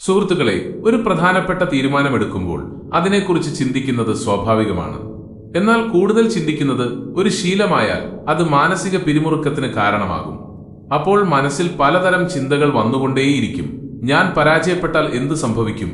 സുഹൃത്തുക്കളെ ഒരു പ്രധാനപ്പെട്ട തീരുമാനമെടുക്കുമ്പോൾ അതിനെക്കുറിച്ച് ചിന്തിക്കുന്നത് സ്വാഭാവികമാണ്. എന്നാൽ കൂടുതൽ ചിന്തിക്കുന്നത് ഒരു ശീലമായാൽ അത് മാനസിക പിരിമുറുക്കത്തിന് കാരണമാകും. അപ്പോൾ മനസ്സിൽ പലതരം ചിന്തകൾ വന്നുകൊണ്ടേയിരിക്കും. ഞാൻ പരാജയപ്പെട്ടാൽ എന്ത് സംഭവിക്കും?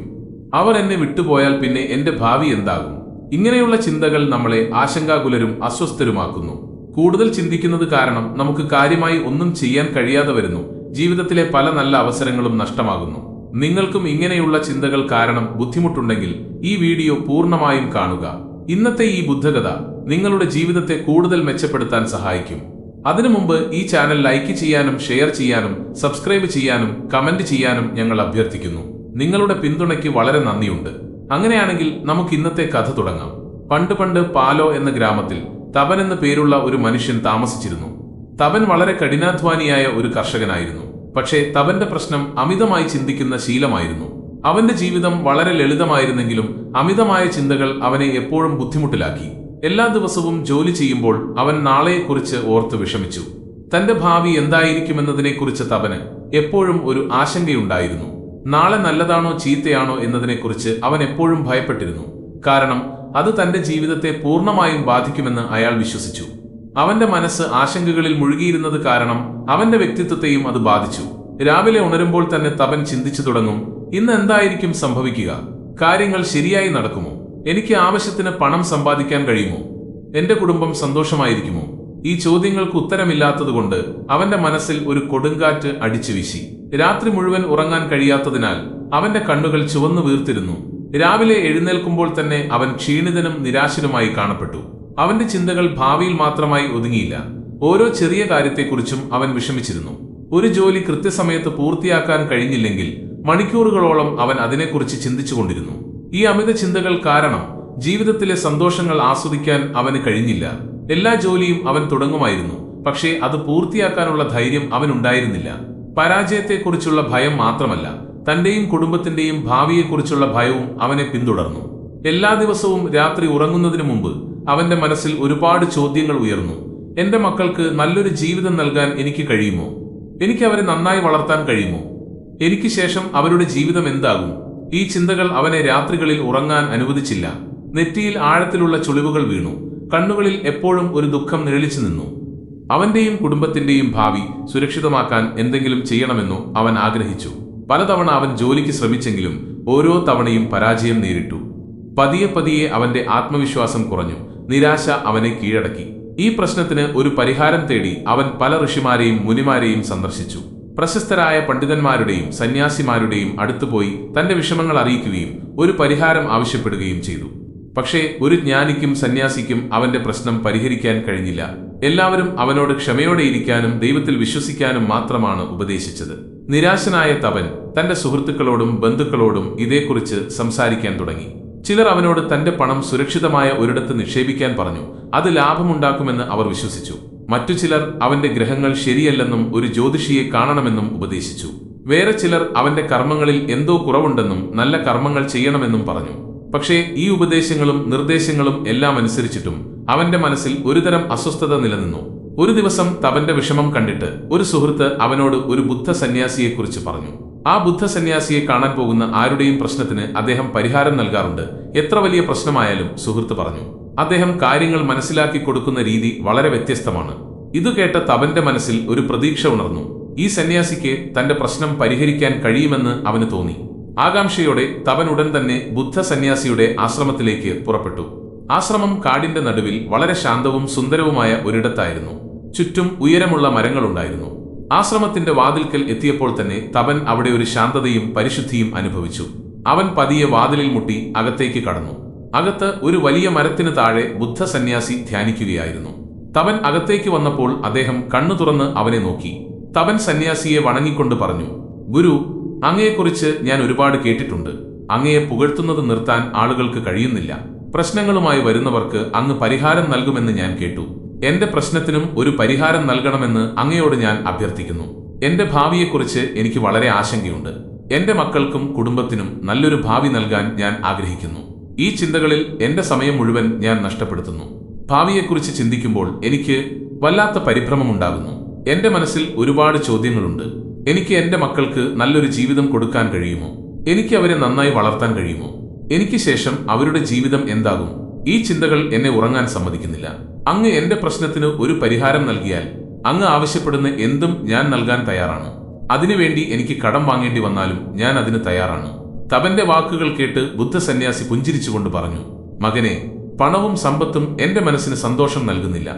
അവർ എന്നെ വിട്ടുപോയാൽ പിന്നെ എന്റെ ഭാവി എന്താകും? ഇങ്ങനെയുള്ള ചിന്തകൾ നമ്മളെ ആശങ്കാകുലരും അസ്വസ്ഥരുമാക്കുന്നു. കൂടുതൽ ചിന്തിക്കുന്നത് കാരണം നമുക്ക് കാര്യമായി ഒന്നും ചെയ്യാൻ കഴിയാതെ വരുന്നു. ജീവിതത്തിലെ പല നല്ല അവസരങ്ങളും നഷ്ടമാകുന്നു. നിങ്ങൾക്കും ഇങ്ങനെയുള്ള ചിന്തകൾ കാരണം ബുദ്ധിമുട്ടുണ്ടെങ്കിൽ ഈ വീഡിയോ പൂർണമായും കാണുക. ഇന്നത്തെ ഈ ബുദ്ധകഥ നിങ്ങളുടെ ജീവിതത്തെ കൂടുതൽ മെച്ചപ്പെടുത്താൻ സഹായിക്കും. അതിനു മുമ്പ് ഈ ചാനൽ ലൈക്ക് ചെയ്യാനും ഷെയർ ചെയ്യാനും സബ്സ്ക്രൈബ് ചെയ്യാനും കമന്റ് ചെയ്യാനും ഞങ്ങൾ അഭ്യർത്ഥിക്കുന്നു. നിങ്ങളുടെ പിന്തുണയ്ക്ക് വളരെ നന്ദിയുണ്ട്. അങ്ങനെയാണെങ്കിൽ നമുക്ക് ഇന്നത്തെ കഥ തുടങ്ങാം. പണ്ട് പണ്ട് പാലോ എന്ന ഗ്രാമത്തിൽ തപൻ എന്ന പേരുള്ള ഒരു മനുഷ്യൻ താമസിച്ചിരുന്നു. തപൻ വളരെ കഠിനാധ്വാനിയായ ഒരു കർഷകനായിരുന്നു. പക്ഷേ തവന്റെ പ്രശ്നം അമിതമായി ചിന്തിക്കുന്ന ശീലമായിരുന്നു. അവന്റെ ജീവിതം വളരെ ലളിതമായിരുന്നെങ്കിലും അമിതമായ ചിന്തകൾ അവനെ എപ്പോഴും ബുദ്ധിമുട്ടിലാക്കി. എല്ലാ ദിവസവും ജോലി ചെയ്യുമ്പോൾ അവൻ നാളെയെക്കുറിച്ച് ഓർത്ത് വിഷമിച്ചു. തന്റെ ഭാവി എന്തായിരിക്കുമെന്നതിനെക്കുറിച്ച് തവന് എപ്പോഴും ഒരു ആശങ്കയുണ്ടായിരുന്നു. നാളെ നല്ലതാണോ ചീത്തയാണോ എന്നതിനെക്കുറിച്ച് അവൻ എപ്പോഴും ഭയപ്പെട്ടിരുന്നു. കാരണം അത് തന്റെ ജീവിതത്തെ പൂർണമായും ബാധിക്കുമെന്ന് അയാൾ വിശ്വസിച്ചു. അവന്റെ മനസ്സ് ആശങ്കകളിൽ മുഴുകിയിരുന്നത് കാരണം അവന്റെ വ്യക്തിത്വത്തെയും അത് ബാധിച്ചു. രാവിലെ ഉണരുമ്പോൾ തന്നെ തപൻ ചിന്തിച്ചു തുടങ്ങും ഇന്ന് എന്തായിരിക്കും സംഭവിക്കുക? കാര്യങ്ങൾ ശരിയായി നടക്കുമോ? എനിക്ക് ആവശ്യത്തിന് പണം സമ്പാദിക്കാൻ കഴിയുമോ? എന്റെ കുടുംബം സന്തോഷമായിരിക്കുമോ? ഈ ചോദ്യങ്ങൾക്ക് ഉത്തരമില്ലാത്തതുകൊണ്ട് അവന്റെ മനസ്സിൽ ഒരു കൊടുങ്കാറ്റ് അടിച്ചു വീശി. രാത്രി മുഴുവൻ ഉറങ്ങാൻ കഴിയാത്തതിനാൽ അവന്റെ കണ്ണുകൾ ചുവന്നു വീർത്തിരുന്നു. രാവിലെ എഴുന്നേൽക്കുമ്പോൾ തന്നെ അവൻ ക്ഷീണിതനും നിരാശനുമായി കാണപ്പെട്ടു. അവന്റെ ചിന്തകൾ ഭാവിയിൽ മാത്രമായി ഒതുങ്ങിയില്ല. ഓരോ ചെറിയ കാര്യത്തെക്കുറിച്ചും അവൻ വിഷമിച്ചിരുന്നു. ഒരു ജോലി കൃത്യസമയത്ത് പൂർത്തിയാക്കാൻ കഴിഞ്ഞില്ലെങ്കിൽ മണിക്കൂറുകളോളം അവൻ അതിനെക്കുറിച്ച് ചിന്തിച്ചുകൊണ്ടിരുന്നു. ഈ അമിത ചിന്തകൾ കാരണം ജീവിതത്തിലെ സന്തോഷങ്ങൾ ആസ്വദിക്കാൻ അവന് കഴിഞ്ഞില്ല. എല്ലാ ജോലിയും അവൻ തുടങ്ങുമായിരുന്നു. പക്ഷേ അത് പൂർത്തിയാക്കാനുള്ള ധൈര്യം അവനുണ്ടായിരുന്നില്ല. പരാജയത്തെക്കുറിച്ചുള്ള ഭയം മാത്രമല്ല തന്റെയും കുടുംബത്തിന്റെയും ഭാവിയെക്കുറിച്ചുള്ള ഭയവും അവനെ പിന്തുടർന്നു. എല്ലാ ദിവസവും രാത്രി ഉറങ്ങുന്നതിന് മുമ്പ് അവന്റെ മനസ്സിൽ ഒരുപാട് ചോദ്യങ്ങൾ ഉയർന്നു. എന്റെ മക്കൾക്ക് നല്ലൊരു ജീവിതം നൽകാൻ എനിക്ക് കഴിയുമോ? എനിക്ക് അവരെ നന്നായി വളർത്താൻ കഴിയുമോ? എനിക്ക് ശേഷം അവരുടെ ജീവിതം എന്താകും? ഈ ചിന്തകൾ അവനെ രാത്രികളിൽ ഉറങ്ങാൻ അനുവദിച്ചില്ല. നെറ്റിയിൽ ആഴത്തിലുള്ള ചുളിവുകൾ വീണു. കണ്ണുകളിൽ എപ്പോഴും ഒരു ദുഃഖം നിഴലിച്ചു നിന്നു. അവന്റെയും കുടുംബത്തിന്റെയും ഭാവി സുരക്ഷിതമാക്കാൻ എന്തെങ്കിലും ചെയ്യണമെന്നോ അവൻ ആഗ്രഹിച്ചു. പലതവണ അവൻ ജോലിക്ക് ശ്രമിച്ചെങ്കിലും ഓരോ തവണയും പരാജയം നേരിട്ടു. പതിയെ പതിയെ അവന്റെ ആത്മവിശ്വാസം കുറഞ്ഞു. നിരാശ അവനെ കീഴടക്കി. ഈ പ്രശ്നത്തിന് ഒരു പരിഹാരം തേടി അവൻ പല ഋഷിമാരെയും മുനിമാരെയും സന്ദർശിച്ചു. പ്രശസ്തരായ പണ്ഡിതന്മാരുടെയും സന്യാസിമാരുടെയും അടുത്തുപോയി തന്റെ വിഷമങ്ങൾ അറിയിക്കുകയും ഒരു പരിഹാരം ആവശ്യപ്പെടുകയും ചെയ്തു. പക്ഷേ ഒരു ജ്ഞാനിക്കും സന്യാസിക്കും അവന്റെ പ്രശ്നം പരിഹരിക്കാൻ കഴിഞ്ഞില്ല. എല്ലാവരും അവനോട് ക്ഷമയോടെ ഇരിക്കാനും ദൈവത്തിൽ വിശ്വസിക്കാനും മാത്രമാണ് ഉപദേശിച്ചത്. നിരാശനായ തവൻ തന്റെ സുഹൃത്തുക്കളോടും ബന്ധുക്കളോടും ഇതേക്കുറിച്ച് സംസാരിക്കാൻ തുടങ്ങി. ചിലർ അവനോട് തന്റെ പണം സുരക്ഷിതമായ ഒരിടത്ത് നിക്ഷേപിക്കാൻ പറഞ്ഞു അത് ലാഭമുണ്ടാക്കുമെന്ന് അവർ വിശ്വസിച്ചു. മറ്റു ചിലർ അവന്റെ ഗ്രഹങ്ങൾ ശരിയല്ലെന്നും ഒരു ജ്യോതിഷിയെ കാണണമെന്നും ഉപദേശിച്ചു. വേറെ ചിലർ അവന്റെ കർമ്മങ്ങളിൽ എന്തോ കുറവുണ്ടെന്നും നല്ല കർമ്മങ്ങൾ ചെയ്യണമെന്നും പറഞ്ഞു. പക്ഷേ ഈ ഉപദേശങ്ങളും നിർദ്ദേശങ്ങളും എല്ലാം അനുസരിച്ചിട്ടും അവന്റെ മനസ്സിൽ ഒരുതരം അസ്വസ്ഥത നിലനിന്നു. ഒരു ദിവസം തവന്റെ വിഷമം കണ്ടിട്ട് ഒരു സുഹൃത്ത് അവനോട് ഒരു ബുദ്ധ സന്യാസിയെക്കുറിച്ച് പറഞ്ഞു. ആ ബുദ്ധ സന്യാസിയെ കാണാൻ പോകുന്ന ആരുടെയും പ്രശ്നത്തിന് അദ്ദേഹം പരിഹാരം നൽകാറുണ്ട്. എത്ര വലിയ പ്രശ്നമായാലും സുഹൃത്ത് പറഞ്ഞു. അദ്ദേഹം കാര്യങ്ങൾ മനസ്സിലാക്കി കൊടുക്കുന്ന രീതി വളരെ വ്യത്യസ്തമാണ്. ഇത് കേട്ട തവന്റെ മനസ്സിൽ ഒരു പ്രതീക്ഷ ഉണർന്നു. ഈ സന്യാസിക്ക് തന്റെ പ്രശ്നം പരിഹരിക്കാൻ കഴിയുമെന്ന് അവന് തോന്നി. ആകാംക്ഷയോടെ തവൻ ഉടൻ തന്നെ ബുദ്ധ സന്യാസിയുടെ ആശ്രമത്തിലേക്ക് പുറപ്പെട്ടു. ആശ്രമം കാടിന്റെ നടുവിൽ വളരെ ശാന്തവും സുന്ദരവുമായ ഒരിടത്തായിരുന്നു. ചുറ്റും ഉയരമുള്ള മരങ്ങളുണ്ടായിരുന്നു. ആശ്രമത്തിന്റെ വാതിൽക്കൽ എത്തിയപ്പോൾ തന്നെ തപൻ അവിടെ ഒരു ശാന്തതയും പരിശുദ്ധിയും അനുഭവിച്ചു. അവൻ പതിയെ വാതിലിൽ മുട്ടി അകത്തേക്ക് കടന്നു. അകത്ത് ഒരു വലിയ മരത്തിന് താഴെ ബുദ്ധ സന്യാസി ധ്യാനിക്കുകയായിരുന്നു. തവൻ അകത്തേക്ക് വന്നപ്പോൾ അദ്ദേഹം കണ്ണു തുറന്ന് അവനെ നോക്കി. തവൻ സന്യാസിയെ വണങ്ങിക്കൊണ്ട് പറഞ്ഞു ഗുരു അങ്ങയെക്കുറിച്ച് ഞാൻ ഒരുപാട് കേട്ടിട്ടുണ്ട്. അങ്ങയെ പുകഴ്ത്തുന്നത് നിർത്താൻ ആളുകൾക്ക് കഴിയുന്നില്ല. പ്രശ്നങ്ങളുമായി വരുന്നവർക്ക് അങ്ങ് പരിഹാരം നൽകുമെന്ന് ഞാൻ കേട്ടു. എന്റെ പ്രശ്നത്തിനും ഒരു പരിഹാരം നൽകണമെന്ന് അങ്ങയോട് ഞാൻ അഭ്യർത്ഥിക്കുന്നു. എന്റെ ഭാവിയെക്കുറിച്ച് എനിക്ക് വളരെ ആശങ്കയുണ്ട്. എന്റെ മക്കൾക്കും കുടുംബത്തിനും നല്ലൊരു ഭാവി നൽകാൻ ഞാൻ ആഗ്രഹിക്കുന്നു. ഈ ചിന്തകളിൽ എന്റെ സമയം മുഴുവൻ ഞാൻ നഷ്ടപ്പെടുത്തുന്നു. ഭാവിയെക്കുറിച്ച് ചിന്തിക്കുമ്പോൾ എനിക്ക് വല്ലാത്ത പരിഭ്രമമുണ്ടാകുന്നു. എന്റെ മനസ്സിൽ ഒരുപാട് ചോദ്യങ്ങളുണ്ട്. എനിക്ക് എന്റെ മക്കൾക്ക് നല്ലൊരു ജീവിതം കൊടുക്കാൻ കഴിയുമോ? എനിക്ക് അവരെ നന്നായി വളർത്താൻ കഴിയുമോ? എനിക്ക് ശേഷം അവരുടെ ജീവിതം എന്താകും? ഈ ചിന്തകൾ എന്നെ ഉറങ്ങാൻ സമ്മതിക്കുന്നില്ല. അങ്ങ് എന്റെ പ്രശ്നത്തിന് ഒരു പരിഹാരം നൽകിയാൽ അങ്ങ് ആവശ്യപ്പെടുന്ന എന്തും ഞാൻ നൽകാൻ തയ്യാറാണ്. അതിനുവേണ്ടി എനിക്ക് കടം വാങ്ങേണ്ടി വന്നാലും ഞാൻ അതിന് തയ്യാറാണ്. തപന്റെ വാക്കുകൾ കേട്ട് ബുദ്ധസന്യാസി പുഞ്ചിരിച്ചുകൊണ്ട് പറഞ്ഞു മകനെ പണവും സമ്പത്തും എന്റെ മനസ്സിന് സന്തോഷം നൽകുന്നില്ല.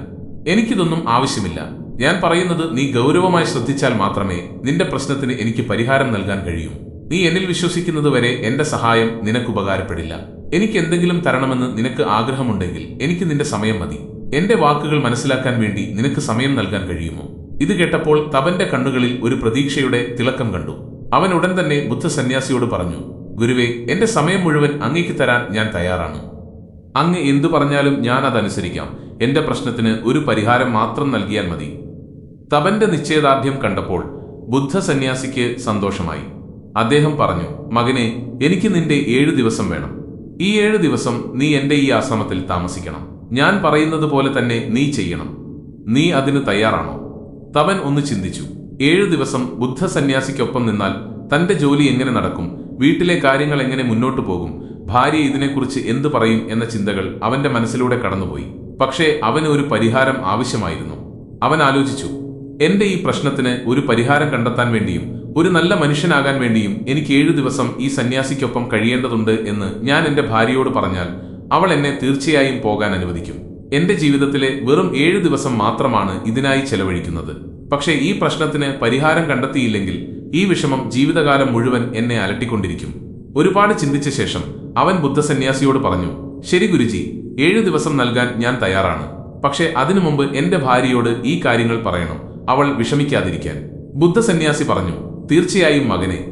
എനിക്കിതൊന്നും ആവശ്യമില്ല. ഞാൻ പറയുന്നത് നീ ഗൗരവമായി ശ്രദ്ധിച്ചാൽ മാത്രമേ നിന്റെ പ്രശ്നത്തിന് എനിക്ക് പരിഹാരം നൽകാൻ കഴിയൂ. നീ എന്നിൽ വിശ്വസിക്കുന്നത് വരെ എന്റെ സഹായം നിനക്ക് ഉപകാരപ്പെടില്ല. എനിക്ക് എന്തെങ്കിലും തരണമെന്ന് നിനക്ക് ആഗ്രഹമുണ്ടെങ്കിൽ എനിക്ക് നിന്റെ സമയം മതി. എന്റെ വാക്കുകൾ മനസ്സിലാക്കാൻ വേണ്ടി നിനക്ക് സമയം നൽകാൻ കഴിയുമോ? ഇത് കേട്ടപ്പോൾ തപന്റെ കണ്ണുകളിൽ ഒരു പ്രതീക്ഷയുടെ തിളക്കം കണ്ടു. അവൻ ഉടൻ തന്നെ ബുദ്ധസന്യാസിയോട് പറഞ്ഞു ഗുരുവേ എന്റെ സമയം മുഴുവൻ അങ്ങേക്ക് തരാൻ ഞാൻ തയ്യാറാണ്. അങ്ങ് എന്തു പറഞ്ഞാലും ഞാൻ അതനുസരിക്കാം. എന്റെ പ്രശ്നത്തിന് ഒരു പരിഹാരം മാത്രം നൽകിയാൽ മതി. തപന്റെ നിശ്ചയദാർഢ്യം കണ്ടപ്പോൾ ബുദ്ധ സന്യാസിക്ക് സന്തോഷമായി. അദ്ദേഹം പറഞ്ഞു മകനെ എനിക്ക് നിന്റെ ഏഴു ദിവസം വേണം. ഈ ഏഴു ദിവസം നീ എന്റെ ഈ ആശ്രമത്തിൽ താമസിക്കണം. ഞാൻ പറയുന്നത് പോലെ തന്നെ നീ ചെയ്യണം. നീ അതിന് തയ്യാറാണോ? തവൻ ഒന്ന് ചിന്തിച്ചു. ഏഴു ദിവസം ബുദ്ധ സന്യാസിക്കൊപ്പം നിന്നാൽ തന്റെ ജോലി എങ്ങനെ നടക്കും? വീട്ടിലെ കാര്യങ്ങൾ എങ്ങനെ മുന്നോട്ടു പോകും? ഭാര്യ ഇതിനെക്കുറിച്ച് എന്തു പറയും എന്ന ചിന്തകൾ അവന്റെ മനസ്സിലൂടെ കടന്നുപോയി. പക്ഷേ അവന് ഒരു പരിഹാരം ആവശ്യമായിരുന്നു. അവൻ ആലോചിച്ചു എന്റെ ഈ പ്രശ്നത്തിന് ഒരു പരിഹാരം കണ്ടെത്താൻ വേണ്ടിയും ഒരു നല്ല മനുഷ്യനാകാൻ വേണ്ടിയും എനിക്ക് ഏഴു ദിവസം ഈ സന്യാസിക്കൊപ്പം കഴിയേണ്ടതുണ്ട് എന്ന് ഞാൻ എന്റെ ഭാര്യയോട് പറഞ്ഞാൽ അവൾ എന്നെ തീർച്ചയായും പോകാൻ അനുവദിക്കും. എന്റെ ജീവിതത്തിലെ വെറും ഏഴു ദിവസം മാത്രമാണ് ഇതിനായി ചെലവഴിക്കുന്നത്. പക്ഷേ ഈ പ്രശ്നത്തിന് പരിഹാരം കണ്ടെത്തിയില്ലെങ്കിൽ ഈ വിഷമം ജീവിതകാലം മുഴുവൻ എന്നെ അലട്ടിക്കൊണ്ടിരിക്കും. ഒരുപാട് ചിന്തിച്ച ശേഷം അവൻ ബുദ്ധസന്യാസിയോട് പറഞ്ഞു ശരി ഗുരുജി ഏഴു ദിവസം നൽകാൻ ഞാൻ തയ്യാറാണ്. പക്ഷേ അതിനു മുമ്പ് എന്റെ ഭാര്യയോട് ഈ കാര്യങ്ങൾ പറയണം. അവൾ വിഷമിക്കാതിരിക്കാൻ. ബുദ്ധസന്യാസി പറഞ്ഞു തീർച്ചയായും മകനെ.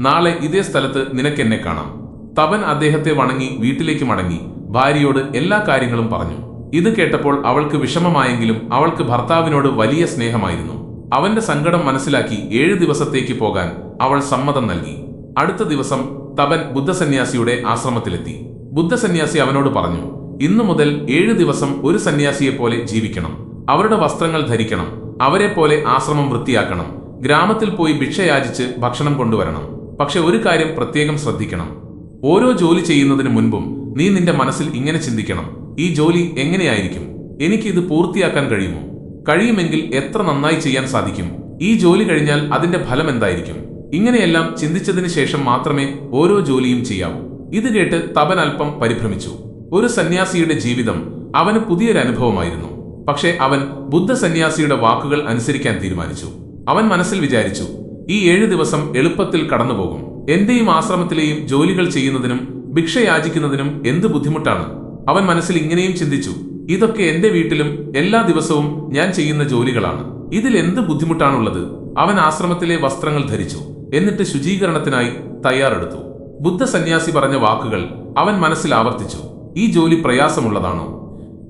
നാളെ ഇതേ സ്ഥലത്ത് നിനക്കെന്നെ കാണാം. തപൻ അദ്ദേഹത്തെ വണങ്ങി വീട്ടിലേക്ക് മടങ്ങി. ഭാര്യയോട് എല്ലാ കാര്യങ്ങളും പറഞ്ഞു. ഇത് കേട്ടപ്പോൾ അവൾക്ക് വിഷമമായെങ്കിലും അവൾക്ക് ഭർത്താവിനോട് വലിയ സ്നേഹമായിരുന്നു. അവന്റെ സങ്കടം മനസ്സിലാക്കി ഏഴു ദിവസത്തേക്ക് പോകാൻ അവൾ സമ്മതം നൽകി. അടുത്ത ദിവസം തപൻ ബുദ്ധസന്യാസിയുടെ ആശ്രമത്തിലെത്തി. ബുദ്ധസന്യാസി അവനോട് പറഞ്ഞു ഇന്നു മുതൽ ഏഴു ദിവസം ഒരു സന്യാസിയെ പോലെ ജീവിക്കണം. അവരുടെ വസ്ത്രങ്ങൾ ധരിക്കണം. അവരെ പോലെ ആശ്രമം വൃത്തിയാക്കണം. ഗ്രാമത്തിൽ പോയി ഭിക്ഷയാചിച്ച് ഭക്ഷണം കൊണ്ടുവരണം. പക്ഷെ ഒരു കാര്യം പ്രത്യേകം ശ്രദ്ധിക്കണം. ഓരോ ജോലി ചെയ്യുന്നതിന് മുൻപും നീ നിന്റെ മനസ്സിൽ ഇങ്ങനെ ചിന്തിക്കണം. ഈ ജോലി എങ്ങനെയായിരിക്കും? എനിക്ക് ഇത് പൂർത്തിയാക്കാൻ കഴിയുമോ? കഴിയുമെങ്കിൽ എത്ര നന്നായി ചെയ്യാൻ സാധിക്കും? ഈ ജോലി കഴിഞ്ഞാൽ അതിന്റെ ഫലം എന്തായിരിക്കും? ഇങ്ങനെയെല്ലാം ചിന്തിച്ചതിന് ശേഷം മാത്രമേ ഓരോ ജോലിയും ചെയ്യാവൂ. ഇത് കേട്ട് തപൻ അല്പം പരിഭ്രമിച്ചു. ഒരു സന്യാസിയുടെ ജീവിതം അവന് പുതിയൊരു അനുഭവമായിരുന്നു പക്ഷേ അവൻ ബുദ്ധ സന്യാസിയുടെ വാക്കുകൾ അനുസരിക്കാൻ തീരുമാനിച്ചു. അവൻ മനസ്സിൽ വിചാരിച്ചു ഈ ഏഴു ദിവസം എളുപ്പത്തിൽ കടന്നുപോകും. എന്റെയും ആശ്രമത്തിലെയും ജോലികൾ ചെയ്യുന്നതിനും ഭിക്ഷ യാചിക്കുന്നതിനും എന്ത് ബുദ്ധിമുട്ടാണ്? അവൻ മനസ്സിൽ ഇങ്ങനെയും ചിന്തിച്ചു ഇതൊക്കെ എന്റെ വീട്ടിലും എല്ലാ ദിവസവും ഞാൻ ചെയ്യുന്ന ജോലികളാണ്. ഇതിൽ എന്ത് ബുദ്ധിമുട്ടാണുള്ളത്? അവൻ ആശ്രമത്തിലെ വസ്ത്രങ്ങൾ ധരിച്ചു എന്നിട്ട് ശുചീകരണത്തിനായി തയ്യാറെടുത്തു. ബുദ്ധ സന്യാസി പറഞ്ഞ വാക്കുകൾ അവൻ മനസ്സിൽ ആവർത്തിച്ചു ഈ ജോലി പ്രയാസമുള്ളതാണോ?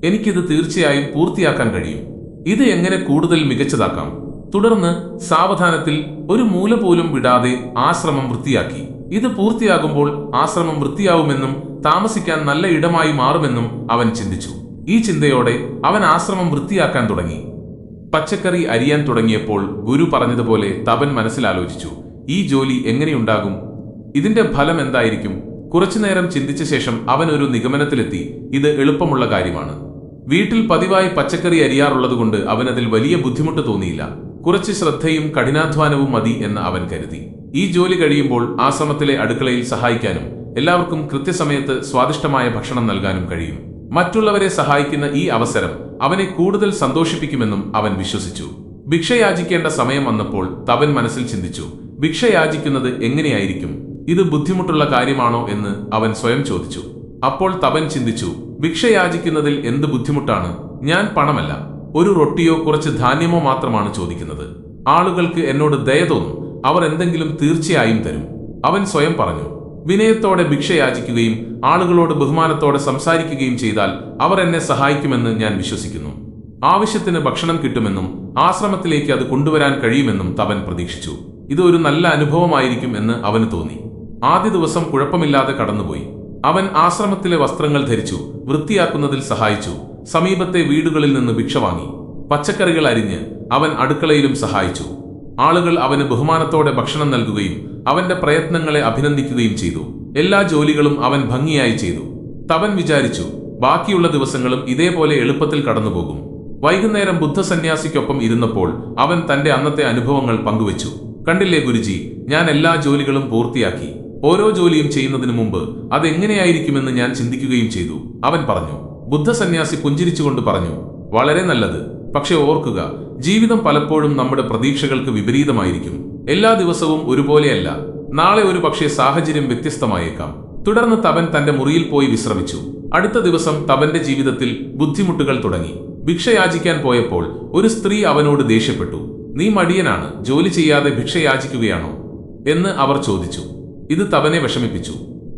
എനിക്കിത് തീർച്ചയായും പൂർത്തിയാക്കാൻ കഴിയും. ഇത് എങ്ങനെ കൂടുതൽ മികച്ചതാക്കാം? തുടർന്ന് സാവധാനത്തിൽ ഒരു മൂല പോലും വിടാതെ ആശ്രമം വൃത്തിയാക്കി. ഇത് പൂർത്തിയാകുമ്പോൾ ആശ്രമം വൃത്തിയാവുമെന്നും താമസിക്കാൻ നല്ല ഇടമായി മാറുമെന്നും അവൻ ചിന്തിച്ചു. ഈ ചിന്തയോടെ അവൻ ആശ്രമം വൃത്തിയാക്കാൻ തുടങ്ങി. പച്ചക്കറി അരിയാൻ തുടങ്ങിയപ്പോൾ ഗുരു പറഞ്ഞതുപോലെ തപൻ മനസ്സിലാലോചിച്ചു. ഈ ജോലി എങ്ങനെയുണ്ടാകും? ഇതിന്റെ ഫലം എന്തായിരിക്കും? കുറച്ചുനേരം ചിന്തിച്ച ശേഷം അവൻ ഒരു നിഗമനത്തിലെത്തി. ഇത് എളുപ്പമുള്ള കാര്യമാണ്. വീട്ടിൽ പതിവായി പച്ചക്കറി അരിയാറുള്ളതുകൊണ്ട് അവനതിൽ വലിയ ബുദ്ധിമുട്ട് തോന്നിയില്ല. കുറച്ച് ശ്രദ്ധയും കഠിനാധ്വാനവും മതി എന്ന് അവൻ കരുതി. ഈ ജോലി കഴിയുമ്പോൾ ആശ്രമത്തിലെ അടുക്കളയിൽ സഹായിക്കാനും എല്ലാവർക്കും കൃത്യസമയത്ത് സ്വാദിഷ്ടമായ ഭക്ഷണം നൽകാനും കഴിയും. മറ്റുള്ളവരെ സഹായിക്കുന്ന ഈ അവസരം അവനെ കൂടുതൽ സന്തോഷിപ്പിക്കുമെന്നും അവൻ വിശ്വസിച്ചു. ഭിക്ഷയാചിക്കേണ്ട സമയം വന്നപ്പോൾ തവൻ മനസ്സിൽ ചിന്തിച്ചു ഭിക്ഷയാചിക്കുന്നത് എങ്ങനെയായിരിക്കും? ഇത് ബുദ്ധിമുട്ടുള്ള കാര്യമാണോ എന്ന് അവൻ സ്വയം ചോദിച്ചു. അപ്പോൾ തവൻ ചിന്തിച്ചു ഭിക്ഷയാചിക്കുന്നതിൽ എന്ത് ബുദ്ധിമുട്ടാണ്? ഞാൻ പണമല്ല. ഒരു റൊട്ടിയോ കുറച്ച് ധാന്യമോ മാത്രമാണ് ചോദിക്കുന്നത്. ആളുകൾക്ക് എന്നോട് ദയ തോന്നും. അവർ എന്തെങ്കിലും തീർച്ചയായും തരും. അവൻ സ്വയം പറഞ്ഞു വിനയത്തോടെ ഭിക്ഷയാചിക്കുകയും ആളുകളോട് ബഹുമാനത്തോടെ സംസാരിക്കുകയും ചെയ്താൽ അവർ എന്നെ സഹായിക്കുമെന്ന് ഞാൻ വിശ്വസിക്കുന്നു. ആവശ്യത്തിന് ഭക്ഷണം കിട്ടുമെന്നും ആശ്രമത്തിലേക്ക് അത് കൊണ്ടുവരാൻ കഴിയുമെന്നും തവൻ പ്രതീക്ഷിച്ചു. ഇത് ഒരു നല്ല അനുഭവമായിരിക്കും എന്ന് അവന് തോന്നി. ആദ്യ ദിവസം കുഴപ്പമില്ലാതെ കടന്നുപോയി. അവൻ ആശ്രമത്തിലെ വസ്ത്രങ്ങൾ ധരിച്ചു വൃത്തിയാക്കുന്നതിൽ സഹായിച്ചു. സമീപത്തെ വീടുകളിൽ നിന്ന് ഭിക്ഷ വാങ്ങി. പച്ചക്കറികൾ അരിഞ്ഞ് അവൻ അടുക്കളയിലും സഹായിച്ചു. ആളുകൾ അവന് ബഹുമാനത്തോടെ ഭക്ഷണം നൽകുകയും അവന്റെ പ്രയത്നങ്ങളെ അഭിനന്ദിക്കുകയും ചെയ്തു. എല്ലാ ജോലികളും അവൻ ഭംഗിയായി ചെയ്തു. തവൻ വിചാരിച്ചു ബാക്കിയുള്ള ദിവസങ്ങളും ഇതേപോലെ എളുപ്പത്തിൽ കടന്നുപോകും. വൈകുന്നേരം ബുദ്ധസന്യാസിക്കൊപ്പം ഇരുന്നപ്പോൾ അവൻ തന്റെ അന്നത്തെ അനുഭവങ്ങൾ പങ്കുവച്ചു. കണ്ടില്ലേ ഗുരുജി ഞാൻ എല്ലാ ജോലികളും പൂർത്തിയാക്കി. ഓരോ ജോലിയും ചെയ്യുന്നതിനു മുമ്പ് അതെങ്ങനെയായിരിക്കുമെന്ന് ഞാൻ ചിന്തിക്കുകയും ചെയ്തു. അവൻ പറഞ്ഞു ബുദ്ധസന്യാസി പുഞ്ചിരിച്ചുകൊണ്ട് പറഞ്ഞു വളരെ നല്ലത്. പക്ഷെ ഓർക്കുക ജീവിതം പലപ്പോഴും നമ്മുടെ പ്രതീക്ഷകൾക്ക് വിപരീതമായിരിക്കും. എല്ലാ ദിവസവും ഒരുപോലെയല്ല. നാളെ ഒരു പക്ഷേ സാഹചര്യം വ്യത്യസ്തമായേക്കാം. തുടർന്ന് തവൻ തന്റെ മുറിയിൽ പോയി വിശ്രമിച്ചു. അടുത്ത ദിവസം തവന്റെ ജീവിതത്തിൽ ബുദ്ധിമുട്ടുകൾ തുടങ്ങി. ഭിക്ഷയാചിക്കാൻ പോയപ്പോൾ ഒരു സ്ത്രീ അവനോട് ദേഷ്യപ്പെട്ടു. നീ മടിയനാണ്. ജോലി ചെയ്യാതെ ഭിക്ഷയാചിക്കുകയാണോ? എന്ന് അവർ ചോദിച്ചു. ഇത് തവനെ വിഷമിപ്പിച്ചു.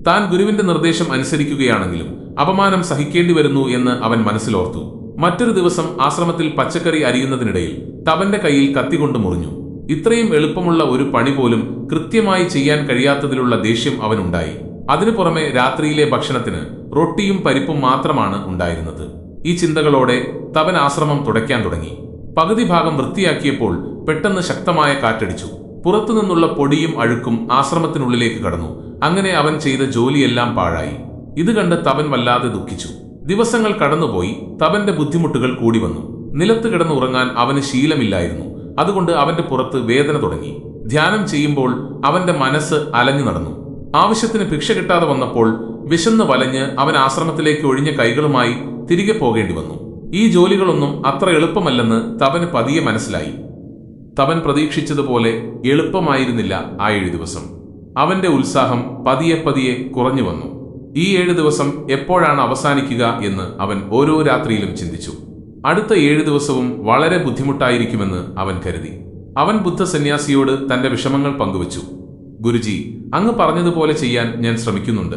താൻ ഗുരുവിന്റെ നിർദ്ദേശം അനുസരിക്കുകയാണെങ്കിലും അപമാനം സഹിക്കേണ്ടി വരുന്നു എന്ന് അവൻ മനസ്സിലോർത്തു. മറ്റൊരു ദിവസം ആശ്രമത്തിൽ പച്ചക്കറി അരിയുന്നതിനിടയിൽ തവന്റെ കയ്യിൽ കത്തികൊണ്ട് മുറിഞ്ഞു. ഇത്രയും എളുപ്പമുള്ള ഒരു പണി പോലും കൃത്യമായി ചെയ്യാൻ കഴിയാത്തതിലുള്ള ദേഷ്യം അവനുണ്ടായി. അതിനു പുറമെ രാത്രിയിലെ ഭക്ഷണത്തിന് റൊട്ടിയും പരിപ്പും മാത്രമാണ് ഉണ്ടായിരുന്നത്. ഈ ചിന്തകളോടെ തവൻ ആശ്രമം തുടയ്ക്കാൻ തുടങ്ങി. പകുതി ഭാഗം വൃത്തിയാക്കിയപ്പോൾ പെട്ടെന്ന് ശക്തമായ കാറ്റടിച്ചു. പുറത്തുനിന്നുള്ള പൊടിയും അഴുക്കും ആശ്രമത്തിനുള്ളിലേക്ക് കടന്നു. അങ്ങനെ അവൻ ചെയ്ത ജോലിയെല്ലാം പാഴായി. ഇത് കണ്ട് തവൻ വല്ലാതെ ദുഃഖിച്ചു. ദിവസങ്ങൾ കടന്നുപോയി തവന്റെ ബുദ്ധിമുട്ടുകൾ കൂടി വന്നു. നിലത്ത് കിടന്നുറങ്ങാൻ അവന് ശീലമില്ലായിരുന്നു. അതുകൊണ്ട് അവന്റെ പുറത്ത് വേദന തുടങ്ങി. ധ്യാനം ചെയ്യുമ്പോൾ അവന്റെ മനസ്സ് അലഞ്ഞു നടന്നു. ആവശ്യത്തിന് ഭിക്ഷ കിട്ടാതെ വന്നപ്പോൾ വിശന്ന് വലഞ്ഞ് അവൻ ആശ്രമത്തിലേക്ക് ഒഴിഞ്ഞ കൈകളുമായി തിരികെ പോകേണ്ടി വന്നു. ഈ ജോലികളൊന്നും അത്ര എളുപ്പമല്ലെന്ന് തവന് പതിയെ മനസ്സിലായി. തവൻ പ്രതീക്ഷിച്ചതുപോലെ എളുപ്പമായിരുന്നില്ല ആ ഏഴു ദിവസം. അവന്റെ ഉത്സാഹം പതിയെ പതിയെ കുറഞ്ഞു വന്നു. ഈ ഏഴ് ദിവസം എപ്പോഴാണ് അവസാനിക്കുക എന്ന് അവൻ ഓരോ രാത്രിയിലും ചിന്തിച്ചു. അടുത്ത ഏഴ് ദിവസവും വളരെ ബുദ്ധിമുട്ടായിരിക്കുമെന്ന് അവൻ കരുതി. അവൻ ബുദ്ധസന്യാസിയോട് തന്റെ വിഷമങ്ങൾ പങ്കുവച്ചു. ഗുരുജി അങ്ങ് പറഞ്ഞതുപോലെ ചെയ്യാൻ ഞാൻ ശ്രമിക്കുന്നുണ്ട്.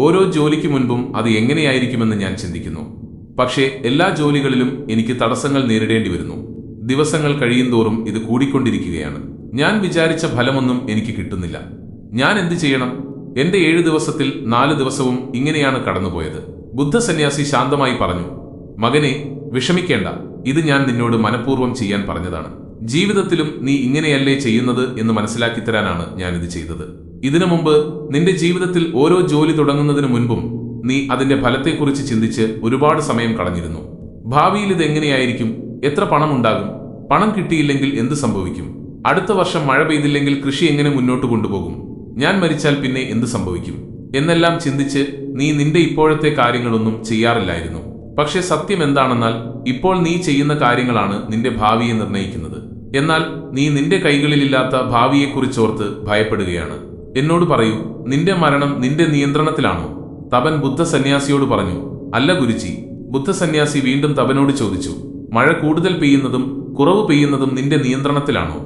ഓരോ ജോലിക്ക് മുൻപും അത് എങ്ങനെയായിരിക്കുമെന്ന് ഞാൻ ചിന്തിക്കുന്നു. പക്ഷേ എല്ലാ ജോലികളിലും എനിക്ക് തടസ്സങ്ങൾ നേരിടേണ്ടി വരുന്നു. ദിവസങ്ങൾ കഴിയുന്തോറും ഇത് കൂടിക്കൊണ്ടിരിക്കുകയാണ്. ഞാൻ വിചാരിച്ച ഫലമൊന്നും എനിക്ക് കിട്ടുന്നില്ല. ഞാൻ എന്തു ചെയ്യണം? എന്റെ ഏഴ് ദിവസത്തിൽ നാല് ദിവസവും ഇങ്ങനെയാണ് കടന്നുപോയത്. ബുദ്ധസന്യാസി ശാന്തമായി പറഞ്ഞു മകനെ വിഷമിക്കേണ്ട. ഇത് ഞാൻ നിന്നോട് മനഃപൂർവം ചെയ്യാൻ പറഞ്ഞതാണ്. ജീവിതത്തിലും നീ ഇങ്ങനെയല്ലേ ചെയ്യുന്നത് എന്ന് മനസ്സിലാക്കി തരാനാണ് ഞാനിത് ചെയ്തത്. ഇതിനു മുമ്പ് നിന്റെ ജീവിതത്തിൽ ഓരോ ജോലി തുടങ്ങുന്നതിനു മുൻപും നീ അതിന്റെ ഫലത്തെക്കുറിച്ച് ചിന്തിച്ച് ഒരുപാട് സമയം കളഞ്ഞിരുന്നു. ഭാവിയിൽ ഇത് എങ്ങനെയായിരിക്കും? എത്ര പണം ഉണ്ടാകും? പണം കിട്ടിയില്ലെങ്കിൽ എന്ത് സംഭവിക്കും? അടുത്ത വർഷം മഴ പെയ്തില്ലെങ്കിൽ കൃഷി എങ്ങനെ മുന്നോട്ട് കൊണ്ടുപോകും? ഞാൻ മരിച്ചാൽ പിന്നെ എന്ത് സംഭവിക്കും? എന്നെല്ലാം ചിന്തിച്ച് നീ നിന്റെ ഇപ്പോഴത്തെ കാര്യങ്ങളൊന്നും ചെയ്യാറില്ലായിരുന്നു. പക്ഷെ സത്യം എന്താണെന്നാൽ ഇപ്പോൾ നീ ചെയ്യുന്ന കാര്യങ്ങളാണ് നിന്റെ ഭാവിയെ നിർണയിക്കുന്നത് എന്നാൽ നീ നിന്റെ കൈകളിലില്ലാത്ത ഭാവിയെക്കുറിച്ചോർത്ത് ഭയപ്പെടുകയാണ്. എന്നോട് പറയൂ നിന്റെ മരണം നിന്റെ നിയന്ത്രണത്തിലാണോ? തപൻ ബുദ്ധസന്യാസിയോട് പറഞ്ഞു അല്ല ഗുരുജി. ബുദ്ധസന്യാസി വീണ്ടും തപനോട് ചോദിച്ചു മഴ കൂടുതൽ പെയ്യുന്നതും കുറവ് പെയ്യുന്നതും നിന്റെ നിയന്ത്രണത്തിലാണോ?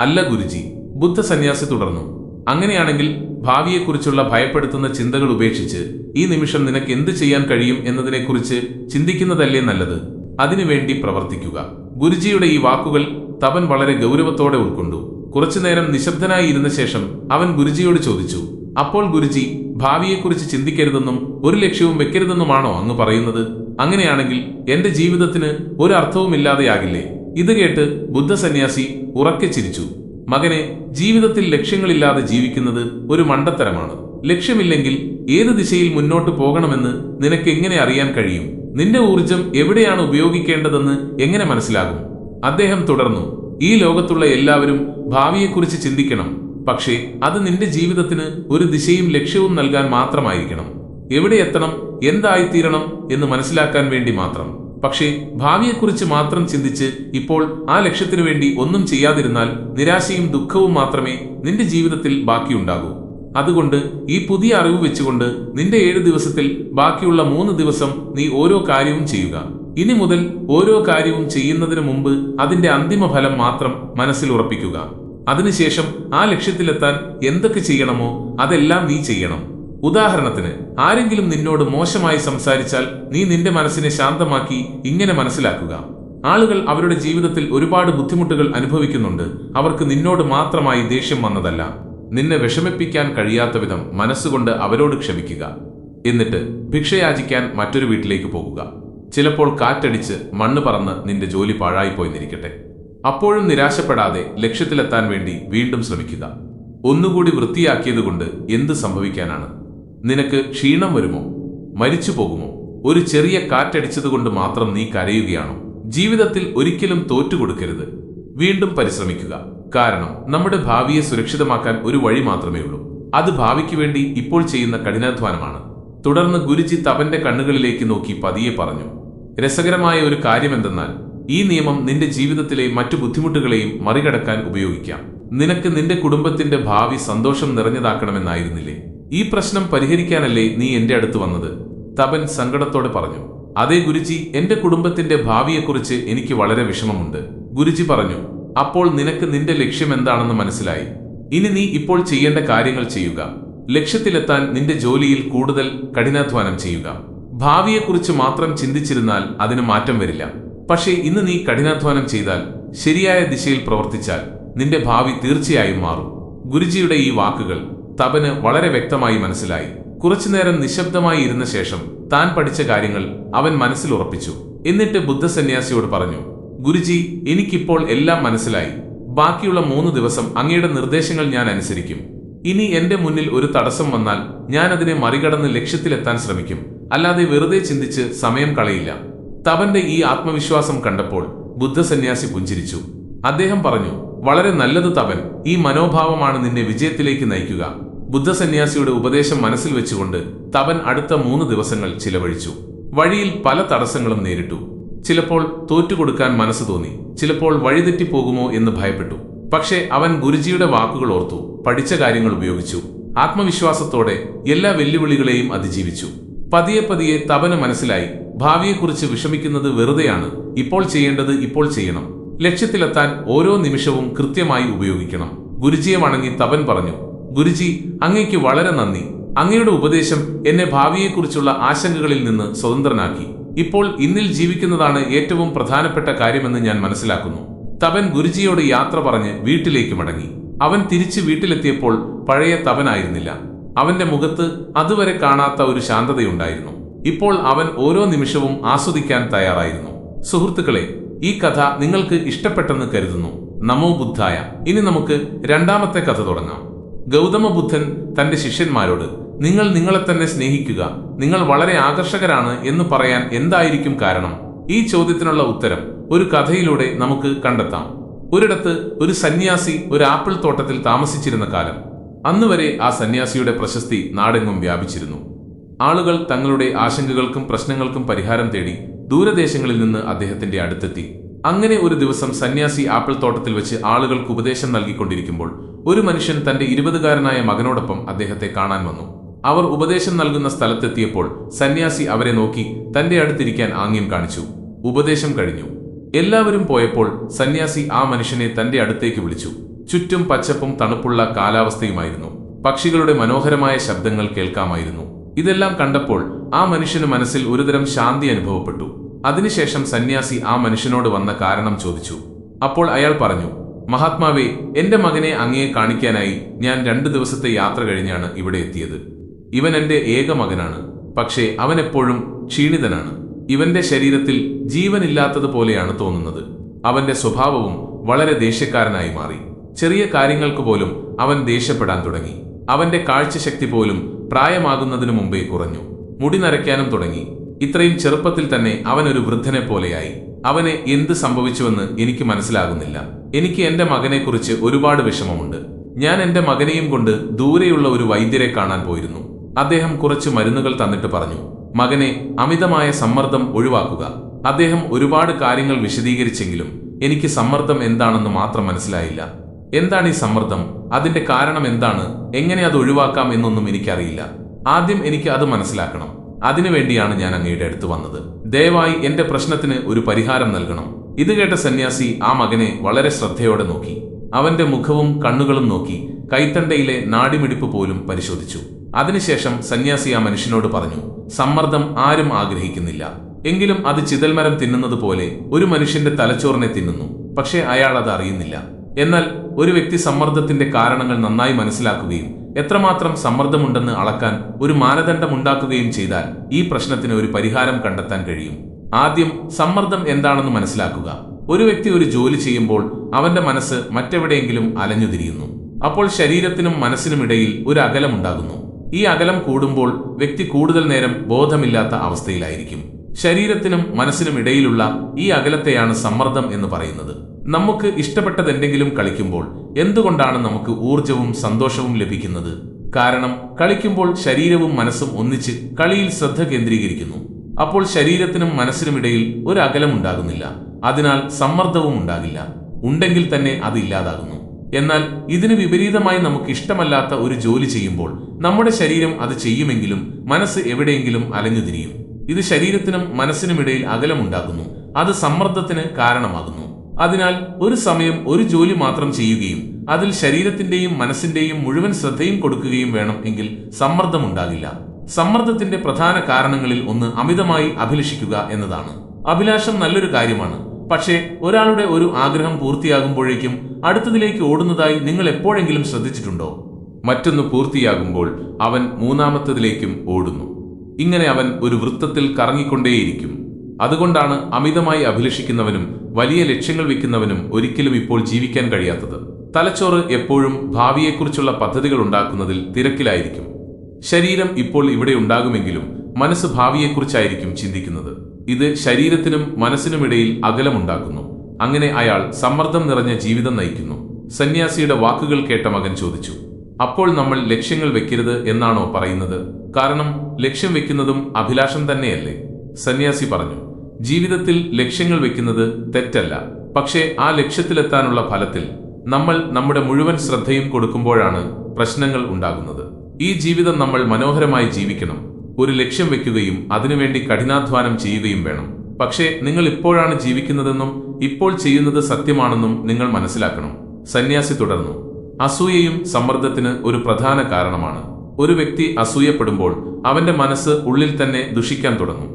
അല്ല ഗുരുജി ബുദ്ധസന്യാസി തുടർന്നു അങ്ങനെയാണെങ്കിൽ ഭാവിയെക്കുറിച്ചുള്ള ഭയപ്പെടുത്തുന്ന ചിന്തകൾ ഉപേക്ഷിച്ച് ഈ നിമിഷം നിനക്ക് എന്ത് ചെയ്യാൻ കഴിയും എന്നതിനെക്കുറിച്ച് ചിന്തിക്കുന്നതല്ലേ നല്ലത്. അതിനുവേണ്ടി പ്രവർത്തിക്കുക. ഗുരുജിയുടെ ഈ വാക്കുകൾ തപൻ വളരെ ഗൗരവത്തോടെ ഉൾക്കൊണ്ടു. കുറച്ചുനേരം നിശബ്ദനായി ഇരുന്ന ശേഷം അവൻ ഗുരുജിയോട് ചോദിച്ചു അപ്പോൾ ഗുരുജി ഭാവിയെക്കുറിച്ച് ചിന്തിക്കരുതെന്നും ഒരു ലക്ഷ്യവും വെക്കരുതെന്നുമാണോ അങ്ങ് പറയുന്നത്? അങ്ങനെയാണെങ്കിൽ എന്റെ ജീവിതത്തിന് ഒരു അർത്ഥവുമില്ലാതെയാകില്ലേ? ഇത് കേട്ട് ബുദ്ധസന്യാസി ഉറക്കെ ചിരിച്ചു. മകനെ ജീവിതത്തിൽ ലക്ഷ്യങ്ങളില്ലാതെ ജീവിക്കുന്നത് ഒരു മണ്ടത്തരമാണ് ലക്ഷ്യമില്ലെങ്കിൽ ഏത് ദിശയിൽ മുന്നോട്ട് പോകണമെന്ന് നിനക്ക് എങ്ങനെ അറിയാൻ കഴിയും? നിന്റെ ഊർജം എവിടെയാണ് ഉപയോഗിക്കേണ്ടതെന്ന് എങ്ങനെ മനസ്സിലാകും? അദ്ദേഹം തുടർന്നു ഈ ലോകത്തുള്ള എല്ലാവരും ഭാവിയെക്കുറിച്ച് ചിന്തിക്കണം. പക്ഷേ അത് നിന്റെ ജീവിതത്തിന് ഒരു ദിശയും ലക്ഷ്യവും നൽകാൻ മാത്രമായിരിക്കണം. എവിടെ എത്തണം എന്തായിത്തീരണം എന്ന് മനസ്സിലാക്കാൻ വേണ്ടി മാത്രം. പക്ഷേ ഭാവിയെക്കുറിച്ച് മാത്രം ചിന്തിച്ച് ഇപ്പോൾ ആ ലക്ഷ്യത്തിനു വേണ്ടി ഒന്നും ചെയ്യാതിരുന്നാൽ നിരാശയും ദുഃഖവും മാത്രമേ നിന്റെ ജീവിതത്തിൽ ബാക്കിയുണ്ടാകൂ. അതുകൊണ്ട് ഈ പുതിയ അറിവ് വെച്ചുകൊണ്ട് നിന്റെ ഏഴ് ദിവസത്തിൽ ബാക്കിയുള്ള മൂന്ന് ദിവസം നീ ഓരോ കാര്യവും ചെയ്യുക. ഇനി മുതൽ ഓരോ കാര്യവും ചെയ്യുന്നതിന് മുമ്പ് അതിന്റെ അന്തിമ ഫലം മാത്രം മനസ്സിൽ ഉറപ്പിക്കുക. അതിനുശേഷം ആ ലക്ഷ്യത്തിലെത്താൻ എന്തൊക്കെ ചെയ്യണമോ അതെല്ലാം നീ ചെയ്യണം. ഉദാഹരണത്തിന് ആരെങ്കിലും നിന്നോട് മോശമായി സംസാരിച്ചാൽ നീ നിന്റെ മനസ്സിനെ ശാന്തമാക്കി ഇങ്ങനെ മനസ്സിലാക്കുക. ആളുകൾ അവരുടെ ജീവിതത്തിൽ ഒരുപാട് ബുദ്ധിമുട്ടുകൾ അനുഭവിക്കുന്നുണ്ട്. അവർക്ക് നിന്നോട് മാത്രമായി ദേഷ്യം വന്നതല്ല. നിന്നെ വിഷമിപ്പിക്കാൻ കഴിയാത്ത വിധം മനസ്സുകൊണ്ട് അവരോട് ക്ഷമിക്കുക. എന്നിട്ട് ഭിക്ഷയാചിക്കാൻ മറ്റൊരു വീട്ടിലേക്ക് പോകുക. ചിലപ്പോൾ കാറ്റടിച്ച് മണ്ണ് പറന്ന് നിന്റെ ജോലി പാഴായിപ്പോയിന്നിരിക്കട്ടെ. അപ്പോഴും നിരാശപ്പെടാതെ ലക്ഷ്യത്തിലെത്താൻ വേണ്ടി വീണ്ടും ശ്രമിക്കുക. ഒന്നുകൂടി വൃത്തിയാക്കിയതുകൊണ്ട് എന്ത് സംഭവിക്കാനാണ്? നിനക്ക് ക്ഷീണം വരുമോ? മരിച്ചു പോകുമോ? ഒരു ചെറിയ കാറ്റടിച്ചതുകൊണ്ട് മാത്രം നീ കരയുകയാണോ? ജീവിതത്തിൽ ഒരിക്കലും തോറ്റുകൊടുക്കരുത്. വീണ്ടും പരിശ്രമിക്കുക. കാരണം നമ്മുടെ ഭാവിയെ സുരക്ഷിതമാക്കാൻ ഒരു വഴി മാത്രമേ ഉള്ളൂ. അത് ഭാവിക്ക് വേണ്ടി ഇപ്പോൾ ചെയ്യുന്ന കഠിനാധ്വാനമാണ്. തുടർന്ന് ഗുരുജി തപന്റെ കണ്ണുകളിലേക്ക് നോക്കി പതിയെ പറഞ്ഞു രസകരമായ ഒരു കാര്യമെന്തെന്നാൽ ഈ നിയമം നിന്റെ ജീവിതത്തിലെ മറ്റു ബുദ്ധിമുട്ടുകളെയും മറികടക്കാൻ ഉപയോഗിക്കാം. നിനക്ക് നിന്റെ കുടുംബത്തിന്റെ ഭാവി സന്തോഷം നിറഞ്ഞതാക്കണമെന്നായിരുന്നില്ലേ? ഈ പ്രശ്നം പരിഹരിക്കാനല്ലേ നീ എന്റെ അടുത്ത് വന്നത്? തപൻ സങ്കടത്തോടെ പറഞ്ഞു. അതേ ഗുരുജി എന്റെ കുടുംബത്തിന്റെ ഭാവിയെക്കുറിച്ച് എനിക്ക് വളരെ വിഷമമുണ്ട്. ഗുരുജി പറഞ്ഞു അപ്പോൾ നിനക്ക് നിന്റെ ലക്ഷ്യം എന്താണെന്ന് മനസ്സിലായി. ഇനി നീ ഇപ്പോൾ ചെയ്യേണ്ട കാര്യങ്ങൾ ചെയ്യുക. ലക്ഷ്യത്തിലെത്താൻ നിന്റെ ജോലിയിൽ കൂടുതൽ കഠിനാധ്വാനം ചെയ്യുക. ഭാവിയെക്കുറിച്ച് മാത്രം ചിന്തിച്ചിരുന്നാൽ അതിന് മാറ്റം വരില്ല. പക്ഷേ ഇന്ന് നീ കഠിനാധ്വാനം ചെയ്താൽ ശരിയായ ദിശയിൽ പ്രവർത്തിച്ചാൽ നിന്റെ ഭാവി തീർച്ചയായും മാറും. ഗുരുജിയുടെ ഈ വാക്കുകൾ തപന് വളരെ വ്യക്തമായി മനസ്സിലായി. കുറച്ചുനേരം നിശബ്ദമായി ഇരുന്ന ശേഷം താൻ പഠിച്ച കാര്യങ്ങൾ അവൻ മനസ്സിൽ ഉറപ്പിച്ചു. എന്നിട്ട് ബുദ്ധസന്യാസിയോട് പറഞ്ഞു ഗുരുജി എനിക്കിപ്പോൾ എല്ലാം മനസ്സിലായി. ബാക്കിയുള്ള മൂന്ന് ദിവസം അങ്ങയുടെ നിർദ്ദേശങ്ങൾ ഞാൻ അനുസരിക്കും. ഇനി എന്റെ മുന്നിൽ ഒരു തടസ്സം വന്നാൽ ഞാൻ അതിനെ മറികടന്ന് ലക്ഷ്യത്തിലെത്താൻ ശ്രമിക്കും. അല്ലാതെ വെറുതെ ചിന്തിച്ച് സമയം കളയില്ല. തവന്റെ ഈ ആത്മവിശ്വാസം കണ്ടപ്പോൾ ബുദ്ധസന്യാസി പുഞ്ചിരിച്ചു. അദ്ദേഹം പറഞ്ഞു വളരെ നല്ലത് തവൻ ഈ മനോഭാവമാണ് നിന്നെ വിജയത്തിലേക്ക് നയിക്കുക. ബുദ്ധസന്യാസിയുടെ ഉപദേശം മനസ്സിൽ വെച്ചുകൊണ്ട് തവൻ അടുത്ത മൂന്ന് ദിവസങ്ങൾ ചിലവഴിച്ചു. വഴിയിൽ പല തടസ്സങ്ങളും നേരിട്ടു. ചിലപ്പോൾ തോറ്റുകൊടുക്കാൻ മനസ്സ് തോന്നി. ചിലപ്പോൾ വഴിതെറ്റിപ്പോകുമോ എന്ന് ഭയപ്പെട്ടു. പക്ഷേ അവൻ ഗുരുജിയുടെ വാക്കുകൾ ഓർത്തു പഠിച്ച കാര്യങ്ങൾ ഉപയോഗിച്ചു. ആത്മവിശ്വാസത്തോടെ എല്ലാ വെല്ലുവിളികളെയും അതിജീവിച്ചു. പതിയെ പതിയെ തവന് മനസ്സിലായി ഭാവിയെക്കുറിച്ച് വിഷമിക്കുന്നത് വെറുതെയാണ് ഇപ്പോൾ ചെയ്യേണ്ടത് ഇപ്പോൾ ചെയ്യണം. ലക്ഷ്യത്തിലെത്താൻ ഓരോ നിമിഷവും കൃത്യമായി ഉപയോഗിക്കണം. ഗുരുജിയെ വണങ്ങി തപൻ പറഞ്ഞു ഗുരുജി അങ്ങയ്ക്ക് വളരെ നന്ദി. അങ്ങയുടെ ഉപദേശം എന്നെ ഭാവിയെക്കുറിച്ചുള്ള ആശങ്കകളിൽ നിന്ന് സ്വതന്ത്രനാക്കി. ഇപ്പോൾ ഇന്നിൽ ജീവിക്കുന്നതാണ് ഏറ്റവും പ്രധാനപ്പെട്ട കാര്യമെന്ന് ഞാൻ മനസ്സിലാക്കുന്നു. തപൻ ഗുരുജിയോട് യാത്ര പറഞ്ഞ് വീട്ടിലേക്ക് മടങ്ങി. അവൻ തിരിച്ച് വീട്ടിലെത്തിയപ്പോൾ പഴയ തപനായിരുന്നില്ല. അവന്റെ മുഖത്ത് അതുവരെ കാണാത്ത ഒരു ശാന്തതയുണ്ടായിരുന്നു. ഇപ്പോൾ അവൻ ഓരോ നിമിഷവും ആസ്വദിക്കാൻ തയ്യാറായിരുന്നു. സുഹൃത്തുക്കളെ ഈ കഥ നിങ്ങൾക്ക് ഇഷ്ടപ്പെട്ടെന്ന് കരുതുന്നു. നമോ ബുദ്ധായ. ഇനി നമുക്ക് രണ്ടാമത്തെ കഥ തുടങ്ങാം. ഗൗതമ ബുദ്ധൻ തന്റെ ശിഷ്യന്മാരോട് നിങ്ങൾ നിങ്ങളെ തന്നെ സ്നേഹിക്കുക. നിങ്ങൾ വളരെ ആകർഷകരാണ് എന്ന് പറയാൻ എന്തായിരിക്കും കാരണം? ഈ ചോദ്യത്തിനുള്ള ഉത്തരം ഒരു കഥയിലൂടെ നമുക്ക് കണ്ടെത്താം. ഒരിടത്ത് ഒരു സന്യാസി ഒരു ആപ്പിൾ തോട്ടത്തിൽ താമസിച്ചിരുന്ന കാലം. അന്നുവരെ ആ സന്യാസിയുടെ പ്രശസ്തി നാടെങ്ങും വ്യാപിച്ചിരുന്നു. ആളുകൾ തങ്ങളുടെ ആശങ്കകൾക്കും പ്രശ്നങ്ങൾക്കും പരിഹാരം തേടി ദൂരദേശങ്ങളിൽ നിന്ന് അദ്ദേഹത്തിന്റെ അടുത്തെത്തി. അങ്ങനെ ഒരു ദിവസം സന്യാസി ആപ്പിൾ തോട്ടത്തിൽ വെച്ച് ആളുകൾക്ക് ഉപദേശം നൽകിക്കൊണ്ടിരിക്കുമ്പോൾ ഒരു മനുഷ്യൻ തന്റെ ഇരുപതുകാരനായ മകനോടൊപ്പം അദ്ദേഹത്തെ കാണാൻ വന്നു. അവർ ഉപദേശം നൽകുന്ന സ്ഥലത്തെത്തിയപ്പോൾ സന്യാസി അവരെ നോക്കി തന്റെ അടുത്തിരിക്കാൻ ആംഗ്യം കാണിച്ചു. ഉപദേശം കഴിഞ്ഞു. എല്ലാവരും പോയപ്പോൾ സന്യാസി ആ മനുഷ്യനെ തന്റെ അടുത്തേക്ക് വിളിച്ചു. ചുറ്റും പച്ചപ്പും തണുപ്പുള്ള കാലാവസ്ഥയുമായിരുന്നു. പക്ഷികളുടെ മനോഹരമായ ശബ്ദങ്ങൾ കേൾക്കാമായിരുന്നു. ഇതെല്ലാം കണ്ടപ്പോൾ ആ മനുഷ്യന് മനസ്സിൽ ഒരുതരം ശാന്തി അനുഭവപ്പെട്ടു. അതിനുശേഷം സന്യാസി ആ മനുഷ്യനോട് വന്ന കാരണം ചോദിച്ചു. അപ്പോൾ അയാൾ പറഞ്ഞു മഹാത്മാവേ എന്റെ മകനെ അങ്ങയെ കാണിക്കാനായി ഞാൻ രണ്ടു ദിവസത്തെ യാത്ര കഴിഞ്ഞാണ് ഇവിടെ എത്തിയത്. ഇവൻ എന്റെ ഏക മകനാണ് പക്ഷേ അവൻ എപ്പോഴും ക്ഷീണിതനാണ്. ഇവന്റെ ശരീരത്തിൽ ജീവനില്ലാത്തതുപോലെയാണ് തോന്നുന്നത്. അവന്റെ സ്വഭാവവും വളരെ ദേഷ്യക്കാരനായി മാറി. ചെറിയ കാര്യങ്ങൾക്ക് പോലും അവൻ ദേഷ്യപ്പെടാൻ തുടങ്ങി. അവന്റെ കാഴ്ചശക്തി പോലും പ്രായമാകുന്നതിനു മുമ്പേ കുറഞ്ഞു. മുടി നരയ്ക്കാനും തുടങ്ങി. ഇത്രയും ചെറുപ്പത്തിൽ തന്നെ അവനൊരു വൃദ്ധനെ പോലെയായി. അവനെ എന്ത് സംഭവിച്ചുവെന്ന് എനിക്ക് മനസ്സിലാകുന്നില്ല. എനിക്ക് എന്റെ മകനെക്കുറിച്ച് ഒരുപാട് വിഷമമുണ്ട്. ഞാൻ എന്റെ മകനെയും കൊണ്ട് ദൂരെയുള്ള ഒരു വൈദ്യരെ കാണാൻ പോയിരുന്നു. അദ്ദേഹം കുറച്ച് മരുന്നുകൾ തന്നിട്ട് പറഞ്ഞു മകനെ അമിതമായ സമ്മർദ്ദം ഒഴിവാക്കുക. അദ്ദേഹം ഒരുപാട് കാര്യങ്ങൾ വിശദീകരിച്ചെങ്കിലും എനിക്ക് സമ്മർദ്ദം എന്താണെന്ന് മാത്രം മനസ്സിലായില്ല. എന്താണ് ഈ സമ്മർദ്ദം? അതിന്റെ കാരണം എന്താണ്? എങ്ങനെ അത് ഒഴിവാക്കാം എന്നൊന്നും എനിക്കറിയില്ല. ആദ്യം എനിക്ക് അത് മനസ്സിലാക്കണം. അതിനുവേണ്ടിയാണ് ഞാൻ അങ്ങയുടെ അടുത്ത് വന്നത്. ദയവായി എന്റെ പ്രശ്നത്തിന് ഒരു പരിഹാരം നൽകണം. ഇത് കേട്ട സന്യാസി ആ മകനെ വളരെ ശ്രദ്ധയോടെ നോക്കി. അവന്റെ മുഖവും കണ്ണുകളും നോക്കി കൈത്തണ്ടയിലെ നാടിമിടിപ്പ് പോലും പരിശോധിച്ചു. അതിനുശേഷം സന്യാസി ആ മനുഷ്യനോട് പറഞ്ഞു സമ്മർദ്ദം ആരും ആഗ്രഹിക്കുന്നില്ല. എങ്കിലും അത് ചിതൽമരം തിന്നുന്നത് പോലെ ഒരു മനുഷ്യന്റെ തലച്ചോറിനെ തിന്നുന്നു. പക്ഷേ അയാൾ അത് അറിയുന്നില്ല. എന്നാൽ ഒരു വ്യക്തി സമ്മർദ്ദത്തിന്റെ കാരണങ്ങൾ നന്നായി മനസ്സിലാക്കുകയും എത്രമാത്രം സമ്മർദ്ദമുണ്ടെന്ന് അളക്കാൻ ഒരു മാനദണ്ഡം ഉണ്ടാക്കുകയും ചെയ്താൽ ഈ പ്രശ്നത്തിന് ഒരു പരിഹാരം കണ്ടെത്താൻ കഴിയും. ആദ്യം സമ്മർദ്ദം എന്താണെന്ന് മനസ്സിലാക്കുക. ഒരു വ്യക്തി ഒരു ജോലി ചെയ്യുമ്പോൾ അവന്റെ മനസ്സ് മറ്റെവിടെയെങ്കിലും അലഞ്ഞുതിരിയുന്നു. അപ്പോൾ ശരീരത്തിനും മനസ്സിനും ഇടയിൽ ഒരു അകലമുണ്ടാകുന്നു ഈ അകലം കൂടുമ്പോൾ വ്യക്തി കൂടുതൽ നേരം ബോധമില്ലാത്ത അവസ്ഥയിലായിരിക്കും. ശരീരത്തിനും മനസ്സിനും ഇടയിലുള്ള ഈ അകലത്തെയാണ് സമ്മർദ്ദം എന്ന് പറയുന്നത്. നമുക്ക് ഇഷ്ടപ്പെട്ടത് എന്തെങ്കിലും കളിക്കുമ്പോൾ എന്തുകൊണ്ടാണ് നമുക്ക് ഊർജവും സന്തോഷവും ലഭിക്കുന്നത്? കാരണം കളിക്കുമ്പോൾ ശരീരവും മനസ്സും ഒന്നിച്ച് കളിയിൽ ശ്രദ്ധ കേന്ദ്രീകരിക്കുന്നു. അപ്പോൾ ശരീരത്തിനും മനസ്സിനും ഇടയിൽ ഒരു അകലം ഉണ്ടാകുന്നില്ല. അതിനാൽ സമ്മർദ്ദവും ഉണ്ടാകില്ല. ഉണ്ടെങ്കിൽ തന്നെ അത് ഇല്ലാതാകുന്നു. എന്നാൽ ഇതിന് വിപരീതമായി നമുക്ക് ഇഷ്ടമല്ലാത്ത ഒരു ജോലി ചെയ്യുമ്പോൾ നമ്മുടെ ശരീരം അത് ചെയ്യുമെങ്കിലും മനസ്സ് എവിടെയെങ്കിലും അലഞ്ഞു തിരിയും. ഇത് ശരീരത്തിനും മനസ്സിനുമിടയിൽ അകലമുണ്ടാക്കുന്നു അത് സമ്മർദ്ദത്തിന് കാരണമാകുന്നു. അതിനാൽ ഒരു സമയം ഒരു ജോലി മാത്രം ചെയ്യുകയും അതിൽ ശരീരത്തിന്റെയും മനസ്സിന്റെയും മുഴുവൻ ശ്രദ്ധയും കൊടുക്കുകയും വേണം എങ്കിൽ സമ്മർദ്ദമുണ്ടാകില്ല സമ്മർദ്ദത്തിന്റെ പ്രധാന കാരണങ്ങളിൽ ഒന്ന് അമിതമായി അഭിലഷിക്കുക എന്നതാണ്. അഭിലാഷം നല്ലൊരു കാര്യമാണ്. പക്ഷേ ഒരാളുടെ ഒരു ആഗ്രഹം പൂർത്തിയാകുമ്പോഴേക്കും അടുത്തതിലേക്ക് ഓടുന്നതായി നിങ്ങൾ എപ്പോഴെങ്കിലും ശ്രദ്ധിച്ചിട്ടുണ്ടോ? മറ്റൊന്ന് പൂർത്തിയാകുമ്പോൾ അവൻ മൂന്നാമത്തതിലേക്കും ഓടുന്നു. ഇങ്ങനെ അവൻ ഒരു വൃത്തത്തിൽ കറങ്ങിക്കൊണ്ടേയിരിക്കും. അതുകൊണ്ടാണ് അമിതമായി അഭിലഷിക്കുന്നവനും വലിയ ലക്ഷ്യങ്ങൾ വെക്കുന്നവനും ഒരിക്കലും ഇപ്പോൾ ജീവിക്കാൻ കഴിയാത്തത്. തലച്ചോറ് എപ്പോഴും ഭാവിയെക്കുറിച്ചുള്ള പദ്ധതികൾ ഉണ്ടാക്കുന്നതിൽ തിരക്കിലായിരിക്കും. ശരീരം ഇപ്പോൾ ഇവിടെ ഉണ്ടാകുമെങ്കിലും മനസ്സ് ഭാവിയെക്കുറിച്ചായിരിക്കും ചിന്തിക്കുന്നത്. ഇത് ശരീരത്തിനും മനസ്സിനുമിടയിൽ അകലമുണ്ടാക്കുന്നു. അങ്ങനെ അയാൾ സമ്മർദ്ദം നിറഞ്ഞ ജീവിതം നയിക്കുന്നു. സന്യാസിയുടെ വാക്കുകൾ കേട്ട മകൻ ചോദിച്ചു അപ്പോൾ നമ്മൾ ലക്ഷ്യങ്ങൾ വെക്കരുത് എന്നാണോ പറയുന്നത്? കാരണം ലക്ഷ്യം വെക്കുന്നതും അഭിലാഷം തന്നെയല്ലേ? സന്യാസി പറഞ്ഞു ജീവിതത്തിൽ ലക്ഷ്യങ്ങൾ വെക്കുന്നത് തെറ്റല്ല. പക്ഷേ ആ ലക്ഷ്യത്തിലെത്താനുള്ള ഫലത്തിൽ നമ്മൾ നമ്മുടെ മുഴുവൻ ശ്രദ്ധയും കൊടുക്കുമ്പോഴാണ് പ്രശ്നങ്ങൾ ഉണ്ടാകുന്നത്. ഈ ജീവിതം നമ്മൾ മനോഹരമായി ജീവിക്കണം. ഒരു ലക്ഷ്യം വെക്കുകയും അതിനുവേണ്ടി കഠിനാധ്വാനം ചെയ്യുകയും വേണം. പക്ഷേ നിങ്ങൾ ഇപ്പോഴാണ് ജീവിക്കുന്നതെന്നും ഇപ്പോൾ ചെയ്യുന്നത് സത്യമാണെന്നും നിങ്ങൾ മനസ്സിലാക്കണം. സന്യാസി തുടർന്നു. അസൂയയും സമ്മർദ്ദത്തിന് ഒരു പ്രധാന കാരണമാണ്. ഒരു വ്യക്തി അസൂയപ്പെടുമ്പോൾ അവന്റെ മനസ്സ് ഉള്ളിൽ തന്നെ ദുഷിക്കാൻ തുടങ്ങും.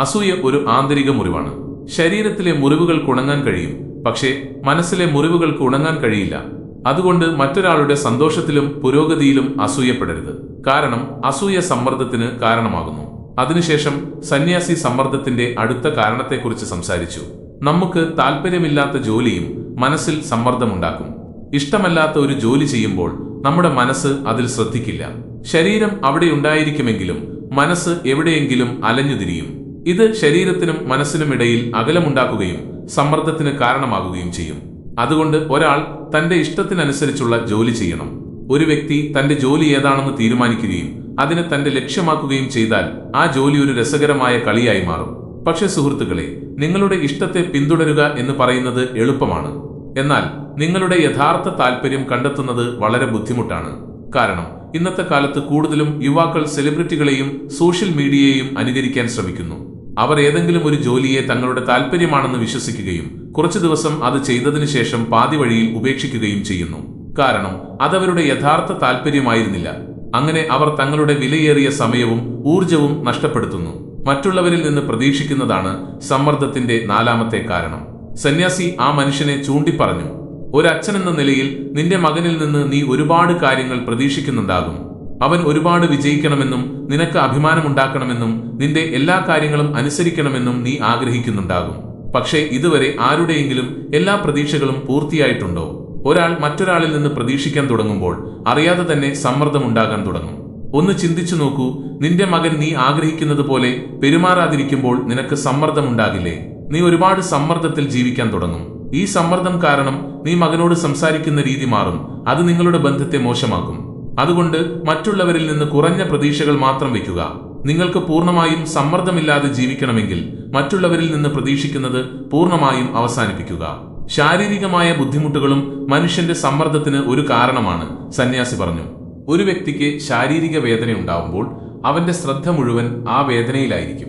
അസൂയ ഒരു ആന്തരിക മുറിവാണ്. ശരീരത്തിലെ മുറിവുകൾക്ക് ഉണങ്ങാൻ കഴിയും. പക്ഷേ മനസ്സിലെ മുറിവുകൾക്ക് ഉണങ്ങാൻ കഴിയില്ല. അതുകൊണ്ട് മറ്റൊരാളുടെ സന്തോഷത്തിലും പുരോഗതിയിലും അസൂയപ്പെടരുത്. കാരണം അസൂയ സമ്മർദ്ദത്തിന് കാരണമാകുന്നു. അതിനുശേഷം സന്യാസി സമ്മർദ്ദത്തിന്റെ അടുത്ത കാരണത്തെക്കുറിച്ച് സംസാരിച്ചു. നമുക്ക് താല്പര്യമില്ലാത്ത ജോലിയും മനസ്സിൽ സമ്മർദ്ദമുണ്ടാക്കും. ഇഷ്ടമല്ലാത്ത ഒരു ജോലി ചെയ്യുമ്പോൾ നമ്മുടെ മനസ്സ് അതിൽ ശ്രദ്ധിക്കില്ല. ശരീരം അവിടെ ഉണ്ടായിരിക്കുമെങ്കിലും മനസ്സ് എവിടെയെങ്കിലും അലഞ്ഞുതിരിയും. ഇത് ശരീരത്തിനും മനസ്സിനും ഇടയിൽ അകലമുണ്ടാക്കുകയും സമ്മർദ്ദത്തിന് കാരണമാകുകയും ചെയ്യും. അതുകൊണ്ട് ഒരാൾ തന്റെ ഇഷ്ടത്തിനനുസരിച്ചുള്ള ജോലി ചെയ്യണം. ഒരു വ്യക്തി തന്റെ ജോലി ഏതാണെന്ന് തീരുമാനിക്കുകയും അതിനെ തന്റെ ലക്ഷ്യമാക്കുകയും ചെയ്താൽ ആ ജോലി ഒരു രസകരമായ കളിയായി മാറും. പക്ഷേ സുഹൃത്തുക്കളെ നിങ്ങളുടെ ഇഷ്ടത്തെ പിന്തുടരുക എന്ന് പറയുന്നത് എളുപ്പമാണ്. എന്നാൽ നിങ്ങളുടെ യഥാർത്ഥ താല്പര്യം കണ്ടെത്തുന്നത് വളരെ ബുദ്ധിമുട്ടാണ്. കാരണം ഇന്നത്തെ കാലത്ത് കൂടുതലും യുവാക്കൾ സെലിബ്രിറ്റികളെയും സോഷ്യൽ മീഡിയയെയും അനുകരിക്കാൻ ശ്രമിക്കുന്നു. അവർ ഏതെങ്കിലും ഒരു ജോലിയെ തങ്ങളുടെ താല്പര്യമാണെന്ന് വിശ്വസിക്കുകയും കുറച്ചു ദിവസം അത് ചെയ്തതിനു ശേഷം പാതി വഴിയിൽ ഉപേക്ഷിക്കുകയും ചെയ്യുന്നു. കാരണം അതവരുടെ യഥാർത്ഥ താല്പര്യമായിരുന്നില്ല അങ്ങനെ അവർ തങ്ങളുടെ വിലയേറിയ സമയവും ഊർജവും നഷ്ടപ്പെടുത്തുന്നു. മറ്റുള്ളവരിൽ നിന്ന് പ്രതീക്ഷിക്കുന്നതാണ് സമ്മർദ്ദത്തിന്റെ നാലാമത്തെ കാരണം. സന്യാസി ആ മനുഷ്യനെ ചൂണ്ടിപ്പറഞ്ഞു. ഒരച്ഛനെന്ന നിലയിൽ നിന്റെ മകനിൽ നിന്ന് നീ ഒരുപാട് കാര്യങ്ങൾ പ്രതീക്ഷിക്കുന്നുണ്ടാകും. അവൻ ഒരുപാട് വിജയിക്കണമെന്നും നിനക്ക് അഭിമാനമുണ്ടാക്കണമെന്നും നിന്റെ എല്ലാ കാര്യങ്ങളും അനുസരിക്കണമെന്നും നീ ആഗ്രഹിക്കുന്നുണ്ടാകും. പക്ഷേ ഇതുവരെ ആരുടെയെങ്കിലും എല്ലാ പ്രതീക്ഷകളും പൂർത്തിയായിട്ടുണ്ടോ? ഒരാൾ മറ്റൊരാളിൽ നിന്ന് പ്രതീക്ഷിക്കാൻ തുടങ്ങുമ്പോൾ അറിയാതെ തന്നെ സമ്മർദ്ദമുണ്ടാകാൻ തുടങ്ങും. ഒന്ന് ചിന്തിച്ചു നോക്കൂ നിന്റെ മകൻ നീ ആഗ്രഹിക്കുന്നത് പോലെ പെരുമാറാതിരിക്കുമ്പോൾ നിനക്ക് സമ്മർദ്ദമുണ്ടാകില്ലേ? നീ ഒരുപാട് സമ്മർദ്ദത്തിൽ ജീവിക്കാൻ തുടങ്ങും. ഈ സമ്മർദ്ദം കാരണം നീ മകനോട് സംസാരിക്കുന്ന രീതി മാറും. അത് നിങ്ങളുടെ ബന്ധത്തെ മോശമാക്കും. അതുകൊണ്ട് മറ്റുള്ളവരിൽ നിന്ന് കുറഞ്ഞ പ്രതീക്ഷകൾ മാത്രം വയ്ക്കുക. നിങ്ങൾക്ക് പൂർണമായും സമ്മർദ്ദമില്ലാതെ ജീവിക്കണമെങ്കിൽ മറ്റുള്ളവരിൽ നിന്ന് പ്രതീക്ഷിക്കുന്നത് പൂർണമായും അവസാനിപ്പിക്കുക. ശാരീരികമായ ബുദ്ധിമുട്ടുകളും മനുഷ്യന്റെ സമ്മർദ്ദത്തിന് ഒരു കാരണമാണ് സന്യാസി പറഞ്ഞു. ഒരു വ്യക്തിക്ക് ശാരീരിക വേദന ഉണ്ടാവുമ്പോൾ അവന്റെ ശ്രദ്ധ മുഴുവൻ ആ വേദനയിലായിരിക്കും.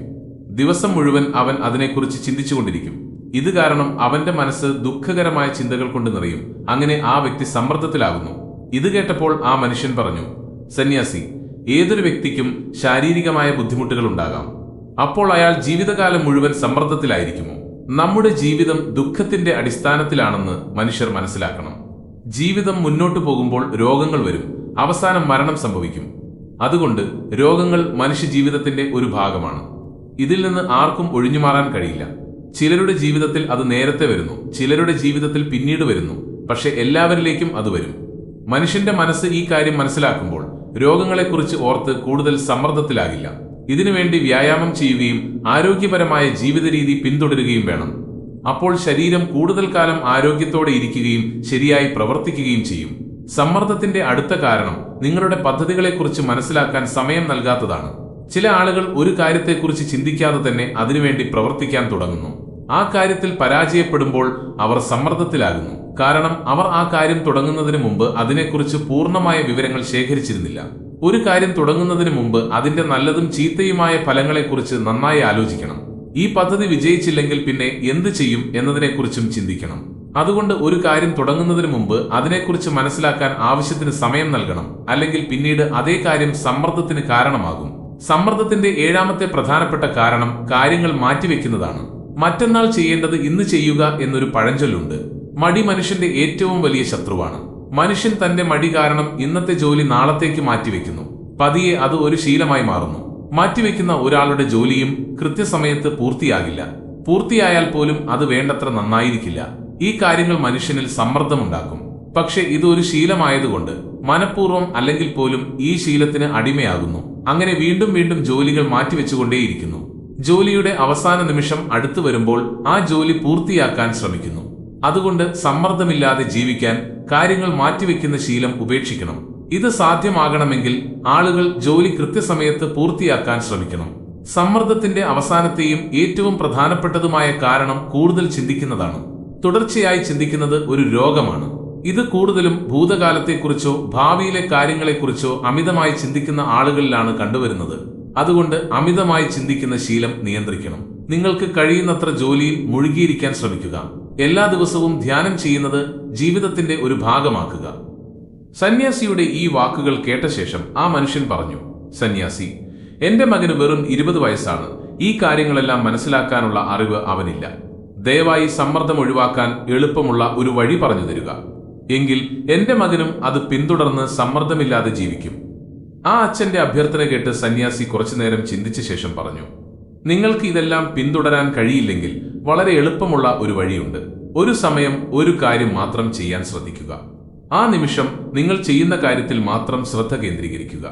ദിവസം മുഴുവൻ അവൻ അതിനെക്കുറിച്ച് ചിന്തിച്ചുകൊണ്ടിരിക്കും. ഇത് കാരണം അവന്റെ മനസ്സ് ദുഃഖകരമായ ചിന്തകൾ കൊണ്ട് നിറയും. അങ്ങനെ ആ വ്യക്തി സമ്മർദ്ദത്തിലാകുന്നു. ഇത് കേട്ടപ്പോൾ ആ മനുഷ്യൻ പറഞ്ഞു സന്യാസി ഏതൊരു വ്യക്തിക്കും ശാരീരികമായ ബുദ്ധിമുട്ടുകൾ ഉണ്ടാകാം. അപ്പോൾ അയാൾ ജീവിതകാലം മുഴുവൻ സമ്മർദ്ദത്തിലായിരിക്കുമോ? നമ്മുടെ ജീവിതം ദുഃഖത്തിന്റെ അടിസ്ഥാനത്തിലാണെന്ന് മനുഷ്യർ മനസ്സിലാക്കണം. ജീവിതം മുന്നോട്ടു പോകുമ്പോൾ രോഗങ്ങൾ വരും. അവസാനം മരണം സംഭവിക്കും. അതുകൊണ്ട് രോഗങ്ങൾ മനുഷ്യ ജീവിതത്തിന്റെ ഒരു ഭാഗമാണ്. ഇതിൽ നിന്ന് ആർക്കും ഒഴിഞ്ഞുമാറാൻ കഴിയില്ല. ചിലരുടെ ജീവിതത്തിൽ അത് നേരത്തെ വരുന്നു. ചിലരുടെ ജീവിതത്തിൽ പിന്നീട് വരുന്നു. പക്ഷെ എല്ലാവരിലേക്കും അത് വരും. മനുഷ്യന്റെ മനസ്സ് ഈ കാര്യം മനസ്സിലാക്കുമ്പോൾ രോഗങ്ങളെക്കുറിച്ച് ഓർത്ത് കൂടുതൽ സമ്മർദ്ദത്തിലാകില്ല. ഇതിനുവേണ്ടി വ്യായാമം ചെയ്യുകയും ആരോഗ്യപരമായ ജീവിത രീതി പിന്തുടരുകയും വേണം. അപ്പോൾ ശരീരം കൂടുതൽ കാലം ആരോഗ്യത്തോടെ ഇരിക്കുകയും ശരിയായി പ്രവർത്തിക്കുകയും ചെയ്യും. സമ്മർദ്ദത്തിന്റെ അടുത്ത കാരണം നിങ്ങളുടെ പദ്ധതികളെക്കുറിച്ച് മനസ്സിലാക്കാൻ സമയം നൽകാത്തതാണ്. ചില ആളുകൾ ഒരു കാര്യത്തെക്കുറിച്ച് ചിന്തിക്കാതെ തന്നെ അതിനുവേണ്ടി പ്രവർത്തിക്കാൻ തുടങ്ങുന്നു. ആ കാര്യത്തിൽ പരാജയപ്പെടുമ്പോൾ അവർ സമ്മർദ്ദത്തിലാകുന്നു. കാരണം അവർ ആ കാര്യം തുടങ്ങുന്നതിന് മുമ്പ് അതിനെക്കുറിച്ച് പൂർണമായ വിവരങ്ങൾ ശേഖരിച്ചിരുന്നില്ല. ഒരു കാര്യം തുടങ്ങുന്നതിന് മുമ്പ് അതിന്റെ നല്ലതും ചീത്തയുമായ ഫലങ്ങളെക്കുറിച്ച് നന്നായി ആലോചിക്കണം. ഈ പദ്ധതി വിജയിച്ചില്ലെങ്കിൽ പിന്നെ എന്ത് ചെയ്യും എന്നതിനെക്കുറിച്ചും ചിന്തിക്കണം. അതുകൊണ്ട് ഒരു കാര്യം തുടങ്ങുന്നതിന് മുമ്പ് അതിനെക്കുറിച്ച് മനസ്സിലാക്കാൻ ആവശ്യത്തിന് സമയം നൽകണം. അല്ലെങ്കിൽ പിന്നീട് അതേ കാര്യം സമ്മർദ്ദത്തിന് കാരണമാകും. സമ്മർദ്ദത്തിന്റെ ഏഴാമത്തെ പ്രധാനപ്പെട്ട കാരണം കാര്യങ്ങൾ മാറ്റിവെക്കുന്നതാണ്. മറ്റന്നാൾ ചെയ്യേണ്ടത് ഇന്ന് ചെയ്യുക എന്നൊരു പഴഞ്ചൊല്ലുണ്ട്. മടി മനുഷ്യന്റെ ഏറ്റവും വലിയ ശത്രുവാണ്. മനുഷ്യൻ തന്റെ മടി കാരണം ഇന്നത്തെ ജോലി നാളത്തേക്ക് മാറ്റിവെക്കുന്നു. പതിയെ അത് ഒരു ശീലമായി മാറുന്നു. മാറ്റിവെക്കുന്ന ഒരാളുടെ ജോലിയും കൃത്യസമയത്ത് പൂർത്തിയാകില്ല. പൂർത്തിയായാൽ പോലും അത് വേണ്ടത്ര നന്നായിരിക്കില്ല. ഈ കാര്യങ്ങൾ മനുഷ്യനിൽ സമ്മർദ്ദമുണ്ടാക്കും. പക്ഷെ ഇത് ഒരു ശീലമായതുകൊണ്ട് മനഃപൂർവം അല്ലെങ്കിൽ പോലും ഈ ശീലത്തിന് അടിമയാകുന്നു. അങ്ങനെ വീണ്ടും വീണ്ടും ജോലികൾ മാറ്റിവെച്ചുകൊണ്ടേയിരിക്കുന്നു. ജോലിയുടെ അവസാന നിമിഷം അടുത്തു വരുമ്പോൾ ആ ജോലി പൂർത്തിയാക്കാൻ ശ്രമിക്കുന്നു. അതുകൊണ്ട് സമ്മർദ്ദമില്ലാതെ ജീവിക്കാൻ കാര്യങ്ങൾ മാറ്റിവെക്കുന്ന ശീലം ഉപേക്ഷിക്കണം. ഇത് സാധ്യമാകണമെങ്കിൽ ആളുകൾ ജോലി കൃത്യസമയത്ത് പൂർത്തിയാക്കാൻ ശ്രമിക്കണം. സമ്മർദ്ദത്തിന്റെ അവസാനത്തെയും ഏറ്റവും പ്രധാനപ്പെട്ടതുമായ കാരണം കൂടുതൽ ചിന്തിക്കുന്നതാണ്. തുടർച്ചയായി ചിന്തിക്കുന്നത് ഒരു രോഗമാണ്. ഇത് കൂടുതലും ഭൂതകാലത്തെക്കുറിച്ചോ ഭാവിയിലെ കാര്യങ്ങളെക്കുറിച്ചോ അമിതമായി ചിന്തിക്കുന്ന ആളുകളിലാണ് കണ്ടുവരുന്നത്. അതുകൊണ്ട് അമിതമായി ചിന്തിക്കുന്ന ശീലം നിയന്ത്രിക്കണം. നിങ്ങൾക്ക് കഴിയുന്നത്ര ജോലിയിൽ മുഴുകിയിരിക്കാൻ ശ്രമിക്കുക. എല്ലാ ദിവസവും ധ്യാനം ചെയ്യുന്നത് ജീവിതത്തിന്റെ ഒരു ഭാഗമാക്കുക. സന്യാസിയുടെ ഈ വാക്കുകൾ കേട്ട ശേഷം ആ മനുഷ്യൻ പറഞ്ഞു സന്യാസി എന്റെ മകന് വെറും ഇരുപത് വയസ്സാണ്. ഈ കാര്യങ്ങളെല്ലാം മനസ്സിലാക്കാനുള്ള അറിവ് അവനില്ല. ദയവായി സമ്മർദ്ദം ഒഴിവാക്കാൻ എളുപ്പമുള്ള ഒരു വഴി പറഞ്ഞു തരിക. എങ്കിൽ എന്റെ മകനും അത് പിന്തുടർന്ന് സമ്മർദ്ദമില്ലാതെ ജീവിക്കും. ആ അച്ഛന്റെ അഭ്യർത്ഥന കേട്ട് സന്യാസി കുറച്ചുനേരം ചിന്തിച്ച ശേഷം പറഞ്ഞു നിങ്ങൾക്ക് ഇതെല്ലാം പിന്തുടരാൻ കഴിയില്ലെങ്കിൽ വളരെ എളുപ്പമുള്ള ഒരു വഴിയുണ്ട്. ഒരു സമയം ഒരു കാര്യം മാത്രം ചെയ്യാൻ ശ്രദ്ധിക്കുക. ആ നിമിഷം നിങ്ങൾ ചെയ്യുന്ന കാര്യത്തിൽ മാത്രം ശ്രദ്ധ കേന്ദ്രീകരിക്കുക.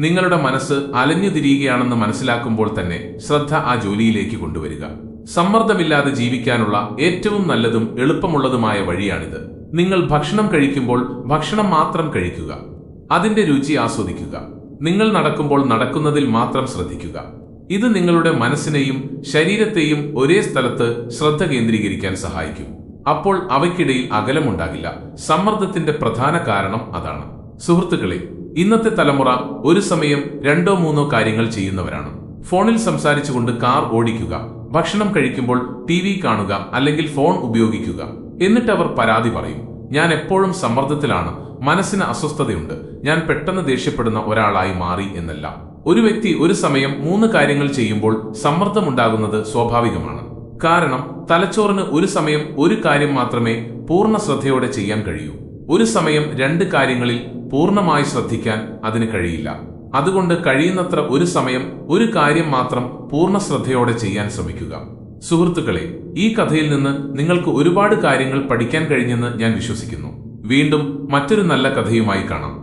നിങ്ങളുടെ മനസ്സ് അലഞ്ഞു തിരിയുകയാണെന്ന് മനസ്സിലാക്കുമ്പോൾ തന്നെ ശ്രദ്ധ ആ ജോലിയിലേക്ക് കൊണ്ടുവരിക. സമ്മർദ്ദമില്ലാതെ ജീവിക്കാനുള്ള ഏറ്റവും നല്ലതും എളുപ്പമുള്ളതുമായ വഴിയാണിത്. നിങ്ങൾ ഭക്ഷണം കഴിക്കുമ്പോൾ ഭക്ഷണം മാത്രം കഴിക്കുക. അതിന്റെ രുചി ആസ്വദിക്കുക. നിങ്ങൾ നടക്കുമ്പോൾ നടക്കുന്നതിൽ മാത്രം ശ്രദ്ധിക്കുക. ഇത് നിങ്ങളുടെ മനസ്സിനെയും ശരീരത്തെയും ഒരേ സ്ഥലത്ത് ശ്രദ്ധ കേന്ദ്രീകരിക്കാൻ സഹായിക്കും. അപ്പോൾ അവയ്ക്കിടയിൽ അകലമുണ്ടാകില്ല. സമ്മർദ്ദത്തിന്റെ പ്രധാന കാരണം അതാണ്. സുഹൃത്തുക്കളെ ഇന്നത്തെ തലമുറ ഒരു സമയം രണ്ടോ മൂന്നോ കാര്യങ്ങൾ ചെയ്യുന്നവരാണ്. ഫോണിൽ സംസാരിച്ചുകൊണ്ട് കാർ ഓടിക്കുക ഭക്ഷണം കഴിക്കുമ്പോൾ ടി വി കാണുക അല്ലെങ്കിൽ ഫോൺ ഉപയോഗിക്കുക. എന്നിട്ട് അവർ പരാതി പറയും ഞാൻ എപ്പോഴും സമ്മർദ്ദത്തിലാണ്. മനസ്സിന് അസ്വസ്ഥതയുണ്ട്. ഞാൻ പെട്ടെന്ന് ദേഷ്യപ്പെടുന്ന ഒരാളായി മാറി എന്നല്ല. ഒരു വ്യക്തി ഒരു സമയം മൂന്ന് കാര്യങ്ങൾ ചെയ്യുമ്പോൾ സമ്മർദ്ദമുണ്ടാകുന്നത് സ്വാഭാവികമാണ്. കാരണം തലച്ചോറിന് ഒരു സമയം ഒരു കാര്യം മാത്രമേ പൂർണ ശ്രദ്ധയോടെ ചെയ്യാൻ കഴിയൂ. ഒരു സമയം രണ്ട് കാര്യങ്ങളിൽ പൂർണമായി ശ്രദ്ധിക്കാൻ അതിന് കഴിയില്ല. അതുകൊണ്ട് കഴിയുന്നത്ര ഒരു സമയം ഒരു കാര്യം മാത്രം പൂർണ ശ്രദ്ധയോടെ ചെയ്യാൻ ശ്രമിക്കുക. സുഹൃത്തുക്കളെ ഈ കഥയിൽ നിന്ന് നിങ്ങൾക്ക് ഒരുപാട് കാര്യങ്ങൾ പഠിക്കാൻ കഴിഞ്ഞെന്ന് ഞാൻ വിശ്വസിക്കുന്നു. വീണ്ടും മറ്റൊരു നല്ല കഥയുമായി കാണാം.